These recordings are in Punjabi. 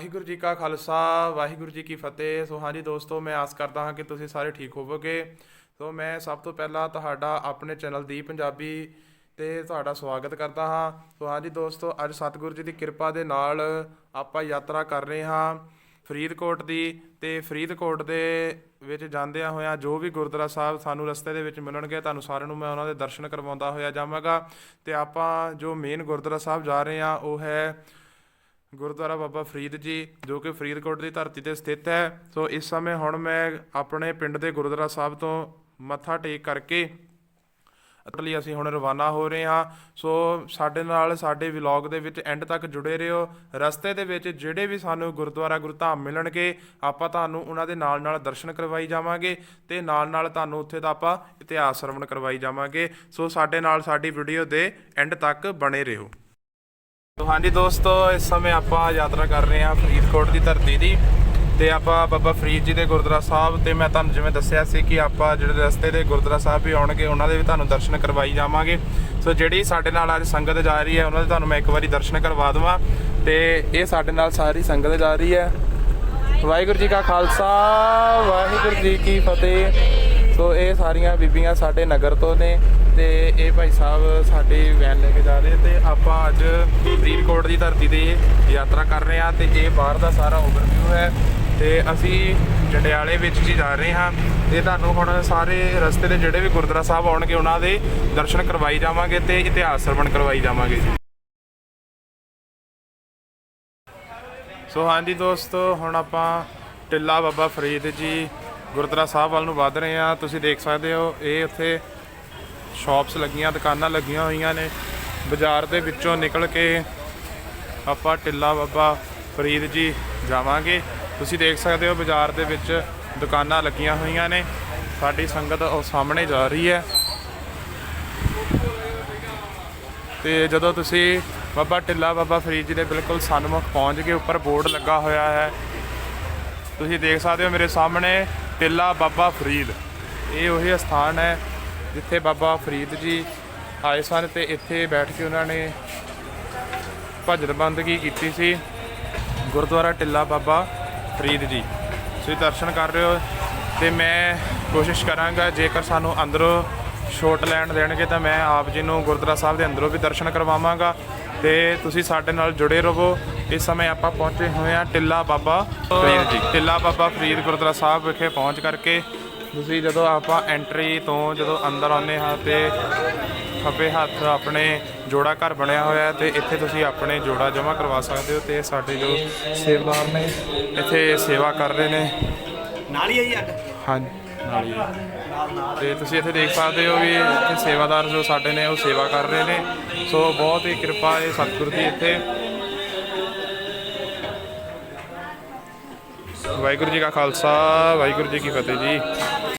ਵਾਹਿਗੁਰੂ ਜੀ ਕਾ ਖਾਲਸਾ, ਵਾਹਿਗੁਰੂ ਜੀ ਕੀ ਫਤਿਹ। ਸੋ ਹਾਂਜੀ ਦੋਸਤੋ, ਮੈਂ ਆਸ ਕਰਦਾ ਹਾਂ ਕਿ ਤੁਸੀਂ ਸਾਰੇ ਠੀਕ ਹੋਵੋਗੇ। ਸੋ ਮੈਂ ਸਭ ਤੋਂ ਪਹਿਲਾਂ ਤੁਹਾਡਾ ਆਪਣੇ ਚੈਨਲ ਦੀ ਪੰਜਾਬੀ ਤੇ ਤੁਹਾਡਾ ਸਵਾਗਤ ਕਰਦਾ ਹਾਂ। ਸੋ ਹਾਂਜੀ ਦੋਸਤੋ, ਅੱਜ ਸਤਿਗੁਰੂ ਜੀ ਦੀ ਕਿਰਪਾ ਦੇ ਨਾਲ ਆਪਾਂ ਯਾਤਰਾ ਕਰ ਰਹੇ ਹਾਂ ਫਰੀਦਕੋਟ ਦੀ ਤੇ ਫਰੀਦਕੋਟ ਦੇ ਵਿੱਚ ਜਾਂਦਿਆਂ ਹੋਇਆਂ ਜੋ ਵੀ ਗੁਰਦੁਆਰਾ ਸਾਹਿਬ ਸਾਨੂੰ ਰਸਤੇ ਦੇ ਵਿੱਚ ਮਿਲਣਗੇ, ਤੁਹਾਨੂੰ ਸਾਰਿਆਂ ਨੂੰ ਮੈਂ ਉਹਨਾਂ ਦੇ ਦਰਸ਼ਨ ਕਰਵਾਉਂਦਾ ਹੋਇਆ ਜਾਵਾਂਗਾ। ਤੇ ਆਪਾਂ ਜੋ ਮੇਨ ਗੁਰਦੁਆਰਾ ਸਾਹਿਬ ਜਾ ਰਹੇ ਹਾਂ, ਉਹ ਹੈ ਗੁਰਦੁਆਰਾ ਬਾਬਾ ਫਰੀਦ ਜੀ, ਜੋ ਕਿ ਫਰੀਦਕੋਟ ਦੀ ਧਰਤੀ ਤੇ ਸਥਿਤ ਹੈ। ਸੋ ਇਸ ਸਮੇਂ ਹੁਣ ਮੈਂ ਆਪਣੇ ਪਿੰਡ ਦੇ ਗੁਰਦੁਆਰਾ ਸਾਹਿਬ ਤੋਂ ਮੱਥਾ ਟੇਕ ਕਰਕੇ ਲਈ ਅਸੀਂ ਹੁਣ ਰਵਾਨਾ ਹੋ ਰਹੇ ਹਾਂ। ਸੋ ਸਾਡੇ ਨਾਲ ਸਾਡੇ ਵਲੌਗ ਦੇ ਵਿੱਚ ਐਂਡ ਤੱਕ ਜੁੜੇ ਰਹੋ। ਰਸਤੇ ਦੇ ਵਿੱਚ ਜਿਹੜੇ ਵੀ ਸਾਨੂੰ ਗੁਰਦੁਆਰਾ ਗੁਰਧਾਮ ਮਿਲਣਗੇ, ਆਪਾਂ ਤੁਹਾਨੂੰ ਉਹਨਾਂ ਦੇ ਨਾਲ ਨਾਲ ਦਰਸ਼ਨ ਕਰਵਾਈ ਜਾਵਾਂਗੇ ਤੇ ਨਾਲ ਨਾਲ ਤੁਹਾਨੂੰ ਉੱਥੇ ਦਾ ਆਪਾਂ ਇਤਿਹਾਸ ਸਰਵਣ ਕਰਵਾਈ ਜਾਵਾਂਗੇ। ਸੋ ਸਾਡੇ ਨਾਲ ਸਾਡੀ ਵੀਡੀਓ ਦੇ ਐਂਡ ਤੱਕ ਬਣੇ ਰਹੋ। ਤੋ ਹਾਂਜੀ ਦੋਸਤੋ, ਇਸ ਸਮੇਂ ਆਪਾਂ ਯਾਤਰਾ ਕਰ ਰਹੇ ਹਾਂ ਫਰੀਦਕੋਟ ਦੀ ਧਰਤੀ ਦੀ ਤੇ ਆਪਾਂ ਬਾਬਾ ਫਰੀਦ ਜੀ ਦੇ ਗੁਰਦੁਆਰਾ ਸਾਹਿਬ ਤੇ ਮੈਂ ਤੁਹਾਨੂੰ ਜਿਵੇਂ ਦੱਸਿਆ ਸੀ ਕਿ ਆਪਾਂ ਜਿਹੜੇ ਰਸਤੇ ਦੇ ਗੁਰਦੁਆਰਾ ਸਾਹਿਬ ਵੀ ਆਉਣਗੇ, ਉਹਨਾਂ ਦੇ ਵੀ ਤੁਹਾਨੂੰ ਦਰਸ਼ਨ ਕਰਵਾਈ ਜਾਵਾਂਗੇ। ਸੋ ਜਿਹੜੀ ਸਾਡੇ ਨਾਲ ਅੱਜ ਸੰਗਤ ਜਾ ਰਹੀ ਹੈ, ਉਹਨਾਂ ਦੇ ਤੁਹਾਨੂੰ ਮੈਂ ਇੱਕ ਵਾਰੀ ਦਰਸ਼ਨ ਕਰਵਾ ਦਵਾਂ ਤੇ ਇਹ ਸਾਡੇ ਨਾਲ ਸਾਰੀ ਸੰਗਤ ਜਾ ਰਹੀ ਹੈ। ਵਾਹਿਗੁਰੂ ਜੀ ਕਾ ਖਾਲਸਾ, ਵਾਹਿਗੁਰੂ ਜੀ ਕੀ ਫਤਿਹ। ਸੋ ਇਹ ਸਾਰੀਆਂ ਬੀਬੀਆਂ ਸਾਡੇ ਨਗਰ ਤੋਂ ਨੇ ਤੇ ਇਹ ਭਾਈ ਸਾਹਿਬ ਸਾਡੀ ਵੈਨ ਲੈ ਕੇ ਜਾ ਰਹੇ ਤੇ ਆਪਾਂ ਅੱਜ ਫਰੀਦਕੋਟ ਦੀ ਧਰਤੀ ਤੇ ਯਾਤਰਾ ਕਰ ਰਹੇ ਹਾਂ ਤੇ ਇਹ ਬਾਹਰ ਦਾ ਸਾਰਾ ਓਵਰਵਿਊ ਹੈ ਤੇ ਅਸੀਂ ਜੰਡਿਆਲੇ ਵਿੱਚ ਜੀ ਜਾ ਰਹੇ ਹਾਂ ਤੇ ਤੁਹਾਨੂੰ ਹੁਣ ਸਾਰੇ ਰਸਤੇ ਦੇ ਜਿਹੜੇ ਵੀ ਗੁਰਦੁਆਰਾ ਸਾਹਿਬ ਆਉਣਗੇ ਉਹਨਾਂ ਦੇ ਦਰਸ਼ਨ ਕਰਵਾਈ ਜਾਵਾਂਗੇ ਤੇ ਇਤਿਹਾਸ ਸਰਵਣ ਕਰਵਾਈ ਜਾਵਾਂਗੇ ਜੀ। ਸੋ ਹਾਂਜੀ ਦੋਸਤੋ, ਹੁਣ ਆਪਾਂ ਟਿੱਲਾ ਬਾਬਾ ਫਰੀਦ ਜੀ ਗੁਰਦੁਆਰਾ ਸਾਹਿਬ ਵੱਲ ਨੂੰ ਵੱਧ ਰਹੇ ਹਾਂ। ਤੁਸੀਂ ਦੇਖ ਸਕਦੇ ਹੋ, ਇਹ ਉੱਥੇ ਸ਼ਾਪਸ ਲੱਗੀਆਂ, ਦੁਕਾਨਾਂ ਲੱਗੀਆਂ ਹੋਈਆਂ ਨੇ। ਬਾਜ਼ਾਰ ਦੇ ਵਿੱਚੋਂ ਨਿਕਲ ਕੇ ਆਪਾਂ ਟਿੱਲਾ ਬਾਬਾ ਫਰੀਦ ਜੀ ਜਾਵਾਂਗੇ। ਤੁਸੀਂ ਦੇਖ ਸਕਦੇ ਹੋ, ਬਾਜ਼ਾਰ ਦੇ ਵਿੱਚ ਦੁਕਾਨਾਂ ਲੱਗੀਆਂ ਹੋਈਆਂ ਨੇ। ਸਾਡੀ ਸੰਗਤ ਉਹ ਸਾਹਮਣੇ ਜਾ ਰਹੀ ਹੈ। ਤੇ ਜਦੋਂ ਤੁਸੀਂ ਬਾਬਾ ਟਿੱਲਾ ਬਾਬਾ ਫਰੀਦ ਜੀ ਦੇ ਬਿਲਕੁਲ ਸਨਮੁਖ ਪਹੁੰਚ ਗਏ ਉੱਪਰ ਬੋਰਡ ਲੱਗਾ ਹੋਇਆ ਹੈ, ਤੁਸੀਂ ਦੇਖ ਸਕਦੇ ਹੋ ਮੇਰੇ ਸਾਹਮਣੇ ਟਿੱਲਾ ਬਾਬਾ ਫਰੀਦ। ਇਹ ਉਹੀ ਸਥਾਨ ਹੈ ਜਿੱਥੇ ਬਾਬਾ ਫਰੀਦ ਜੀ ਆਏ ਸਨ ਤੇ ਇੱਥੇ ਬੈਠ ਕੇ ਉਹਨਾਂ ਨੇ ਭਜਨ ਬੰਦਗੀ ਕੀਤੀ ਸੀ। ਗੁਰਦੁਆਰਾ ਟਿੱਲਾ ਬਾਬਾ ਫਰੀਦ ਜੀ। ਤੁਸੀਂ ਦਰਸ਼ਨ ਕਰ ਰਹੇ ਹੋ ਤੇ ਮੈਂ ਕੋਸ਼ਿਸ਼ ਕਰਾਂਗਾ ਜੇਕਰ ਸਾਨੂੰ ਅੰਦਰੋਂ ਛੋਟ ਲੈਣ ਦੇਣਗੇ ਤਾਂ ਮੈਂ ਆਪ ਜੀ ਨੂੰ ਗੁਰਦੁਆਰਾ ਸਾਹਿਬ ਦੇ ਅੰਦਰੋਂ ਵੀ ਦਰਸ਼ਨ ਕਰਵਾਵਾਂਗਾ ਤੇ ਤੁਸੀਂ ਸਾਡੇ ਨਾਲ ਜੁੜੇ ਰਹੋ। ਇਸ ਸਮੇਂ ਆਪਾਂ ਪਹੁੰਚੇ ਹੋਏ ਹਾਂ ਟਿੱਲਾ ਬਾਬਾ ਫਰੀਦ ਜੀ। ਟਿੱਲਾ ਬਾਬਾ ਫਰੀਦ ਗੁਰਦੁਆਰਾ ਸਾਹਿਬ ਵਿਖੇ ਪਹੁੰਚ ਕਰਕੇ। ਤੁਸੀਂ ਜਦੋਂ ਆਪਾਂ ਐਂਟਰੀ ਤੋਂ ਜਦੋਂ ਅੰਦਰ ਆਉਂਦੇ ਹਾਂ ਤੇ ਖੱਬੇ ਹੱਥ ਆਪਣੇ ਜੋੜਾ ਘਰ ਬਣਿਆ ਹੋਇਆ ਹੈ ਤੇ ਇੱਥੇ ਤੁਸੀਂ ਆਪਣੇ ਜੋੜਾ ਜਮ੍ਹਾਂ ਕਰਵਾ ਸਕਦੇ ਹੋ ਤੇ ਸਾਡੇ ਜੋ ਸੇਵਾਦਾਰ ਨੇ ਇੱਥੇ ਸੇਵਾ ਕਰ ਰਹੇ ਨੇ। ਨਾਲ ਹੀ ਹੈ ਜੀ ਅੱਡ ਹਾਂ ਨਾਲ ਹੀ ਹੈ। ਤੇ ਤੁਸੀਂ ਇੱਥੇ ਦੇਖ ਸਕਦੇ ਹੋ ਵੀ ਇੱਥੇ ਸੇਵਾਦਾਰ ਜੋ ਸਾਡੇ ਨੇ ਉਹ ਸੇਵਾ ਕਰ ਰਹੇ ਨੇ। ਸੋ ਬਹੁਤ ਹੀ ਕਿਰਪਾ ਹੈ ਸਤਿਗੁਰ ਦੀ ਇੱਥੇ। ਵਾਹਿਗੁਰੂ ਜੀ ਕਾ ਖਾਲਸਾ, ਵਾਹਿਗੁਰੂ ਜੀ ਕੀ ਫਤਿਹ ਜੀ।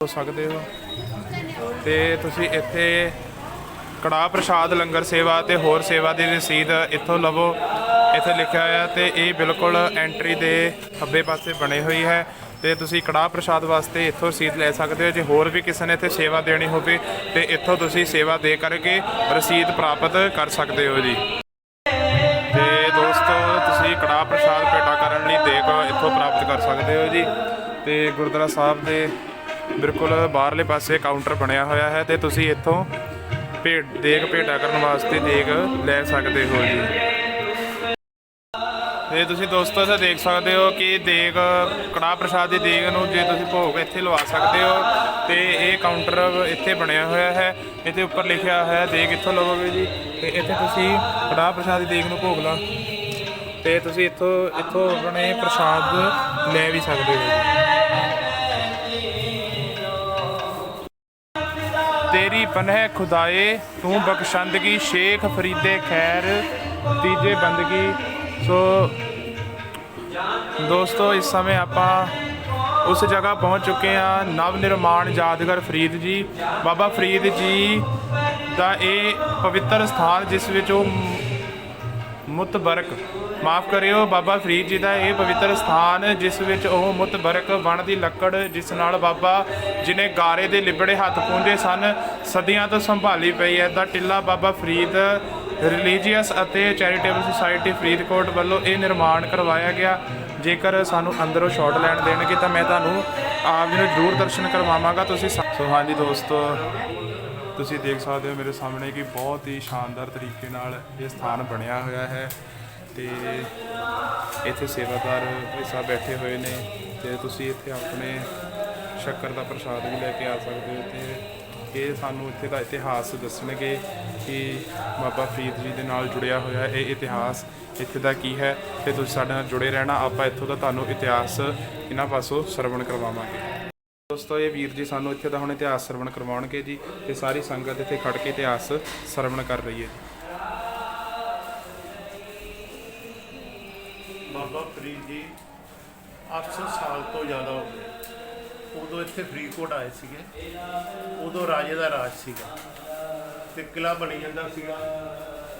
ਹੋ ਸਕਦੇ ਹੋ? ਤੇ ਤੁਸੀਂ ਇੱਥੇ ਕੜਾਹ ਪ੍ਰਸ਼ਾਦ, ਲੰਗਰ ਸੇਵਾ ਤੇ ਹੋਰ ਸੇਵਾ ਦੀ ਰਸੀਦ ਇੱਥੋਂ ਲਵੋ। ਇੱਥੇ ਲਿਖਿਆ ਹੋਇਆ ਤੇ ਇਹ ਬਿਲਕੁਲ ਐਂਟਰੀ ਦੇ ਖੱਬੇ ਪਾਸੇ ਬਣੇ ਹੋਈ ਹੈ। ਤੇ ਤੁਸੀਂ ਕੜਾਹ ਪ੍ਰਸ਼ਾਦ ਵਾਸਤੇ ਇੱਥੋਂ ਰਸੀਦ ਲੈ ਸਕਦੇ ਹੋ। ਜੇ ਹੋਰ ਵੀ ਕਿਸੇ ਨੇ ਇੱਥੇ ਸੇਵਾ ਦੇਣੀ ਹੋਵੇ ਤੇ ਇੱਥੋਂ ਤੁਸੀਂ ਸੇਵਾ ਦੇ ਕਰਕੇ ਰਸੀਦ ਪ੍ਰਾਪਤ ਕਰ ਸਕਦੇ ਹੋ ਜੀ। ਤੇ ਗੁਰਦੁਆਰਾ ਸਾਹਿਬ ਦੇ ਬਿਲਕੁਲ ਬਾਹਰਲੇ ਪਾਸੇ ਕਾਊਂਟਰ ਬਣਿਆ ਹੋਇਆ ਹੈ ਤੇ ਤੁਸੀਂ ਇੱਥੋਂ ਭੇਟ ਦੇਗ ਭੇਟਾ ਕਰਨ ਵਾਸਤੇ ਦੇਗ ਲੈ ਸਕਦੇ ਹੋ ਜੀ। ਤੇ ਤੁਸੀਂ ਦੋਸਤੋ ਇੱਥੇ ਦੇਖ ਸਕਦੇ ਹੋ ਕਿ ਦੇਗ, ਕੜਾਹ ਪ੍ਰਸ਼ਾਦ ਦੀ ਦੇਗ ਨੂੰ ਜੇ ਤੁਸੀਂ ਭੋਗ ਇੱਥੇ ਲਵਾ ਸਕਦੇ ਹੋ ਤੇ ਇਹ ਕਾਊਂਟਰ ਇੱਥੇ ਬਣਿਆ ਹੋਇਆ ਹੈ। ਇੱਥੇ ਉੱਪਰ ਲਿਖਿਆ ਹੋਇਆ ਦੇਗ ਇੱਥੋਂ ਲਵੋਗੇ ਜੀ। ਤੇ ਇੱਥੇ ਤੁਸੀਂ ਕੜਾਹ ਪ੍ਰਸ਼ਾਦ ਦੀ ਦੇਗ ਨੂੰ ਭੋਗ ਲਾ। ਤੇ ਤੁਸੀਂ ਇੱਥੋਂ ਇੱਥੋਂ ਆਪਣੇ ਪ੍ਰਸ਼ਾਦ ਲੈ ਵੀ ਸਕਦੇ ਹੋ ਪਨਹ ਖੁਦਾਏ, ਤੂੰ ਬਖਸ਼ੰਦਗੀ, ਸ਼ੇਖ ਫਰੀਦੇ ਖੈਰ, ਤੀਜੇ ਬੰਦਗੀ। ਸੋ ਦੋਸਤੋ, ਇਸ ਸਮੇਂ ਆਪਾਂ ਉਸ ਜਗ੍ਹਾ ਪਹੁੰਚ ਚੁੱਕੇ ਹਾਂ ਨਵ ਨਿਰਮਾਣ ਯਾਦਗਾਰ ਫਰੀਦ ਜੀ। ਬਾਬਾ ਫਰੀਦ ਜੀ ਦਾ ਇਹ ਪਵਿੱਤਰ ਸਥਾਨ, ਜਿਸ ਵਿੱਚ ਉਹ ਮੁਤਬਰਕ ਮਾਫ ਕਰਿਓ ਬਾਬਾ ਫਰੀਦ ਜੀ ਦਾ ਇਹ ਪਵਿੱਤਰ ਸਥਾਨ, ਜਿਸ ਵਿੱਚ ਉਹ ਮੁਤਬਰਕ ਵਣ ਦੀ ਲੱਕੜ, ਜਿਸ ਨਾਲ ਬਾਬਾ ਜਿਨੇ ਗਾਰੇ ਦੇ ਲਿਬੜੇ ਹੱਥ ਪੂੰਝੇ ਸਨ, ਸਦੀਆਂ ਤੋਂ ਸੰਭਾਲੀ ਪਈ ਹੈ। ਦਾ ਟਿੱਲਾ ਬਾਬਾ ਫਰੀਦ ਰਿਲੀਜੀਅਸ ਅਤੇ ਚੈਰੀਟੇਬਲ ਸੁਸਾਇਟੀ ਫਰੀਦਕੋਟ ਵੱਲੋਂ ਇਹ ਨਿਰਮਾਣ ਕਰਵਾਇਆ ਗਿਆ। ਜੇਕਰ ਸਾਨੂੰ ਅੰਦਰੋਂ ਸ਼ਾਟ ਲੈਣ ਦੇਣਗੇ ਤਾਂ ਮੈਂ ਤੁਹਾਨੂੰ ਆਪ ਜੀ ਨੂੰ ਜ਼ਰੂਰ ਦਰਸ਼ਨ ਕਰਵਾਵਾਂਗਾ। ਤੁਸੀਂ ਸੋ ਹਾਂਜੀ ਦੋਸਤੋ, ਤੁਸੀਂ ਦੇਖ ਸਕਦੇ ਹੋ ਮੇਰੇ ਸਾਹਮਣੇ ਕਿ ਬਹੁਤ ਹੀ ਸ਼ਾਨਦਾਰ ਤਰੀਕੇ ਨਾਲ ਇਹ ਸਥਾਨ ਬਣਿਆ ਹੋਇਆ ਹੈ। ਤੇ ਇੱਥੇ ਸੇਵਾਦਾਰ ਭਾਈ ਸਾਹਿਬ ਬੈਠੇ ਹੋਏ ਨੇ ਤੇ ਤੁਸੀਂ ਇੱਥੇ ਆਪਣੇ ਸ਼ੱਕਰ ਦਾ ਪ੍ਰਸ਼ਾਦ ਵੀ ਲੈ ਕੇ ਆ ਸਕਦੇ ਹੋ ਤੇ ਇਹ ਸਾਨੂੰ ਇੱਥੇ ਦਾ ਇਤਿਹਾਸ ਦੱਸਣਗੇ ਕਿ ਬਾਬਾ ਫਰੀਦ ਜੀ ਦੇ ਨਾਲ ਜੁੜਿਆ ਹੋਇਆ ਇਹ ਇਤਿਹਾਸ ਇੱਥੇ ਦਾ ਕੀ ਹੈ ਤੇ ਤੁਸੀਂ ਸਾਡੇ ਨਾਲ ਜੁੜੇ ਰਹਿਣਾ, ਆਪਾਂ ਇੱਥੋਂ ਦਾ ਤੁਹਾਨੂੰ ਇਤਿਹਾਸ ਇਹਨਾਂ ਪਾਸੋਂ ਸਰਵਣ ਕਰਵਾਵਾਂਗੇ। ਦੋਸਤੋ, ਇਹ ਵੀਰ ਜੀ ਸਾਨੂੰ ਇੱਥੇ ਦਾ ਹੁਣ ਇਤਿਹਾਸ ਸਰਵਣ ਕਰਵਾਉਣਗੇ ਜੀ ਤੇ ਸਾਰੀ ਸੰਗਤ ਇੱਥੇ ਖੜ ਕੇ ਇਤਿਹਾਸ ਸਰਵਣ ਕਰ ਰਹੀ ਹੈ। ਜੀ ਬਾਬਾ ਫਰੀਦ ਜੀ 800 ਸਾਲ ਤੋਂ ਜ਼ਿਆਦਾ ਹੋ ਗਏ। ਉਦੋਂ ਇੱਥੇ ਫਰੀਦਕੋਟ ਆਏ ਸੀਗੇ। ਉਦੋਂ ਰਾਜੇ ਦਾ ਰਾਜ ਸੀਗਾ। ਤੇ ਕਿਲਾ ਬਣੀ ਜਾਂਦਾ ਸੀਗਾ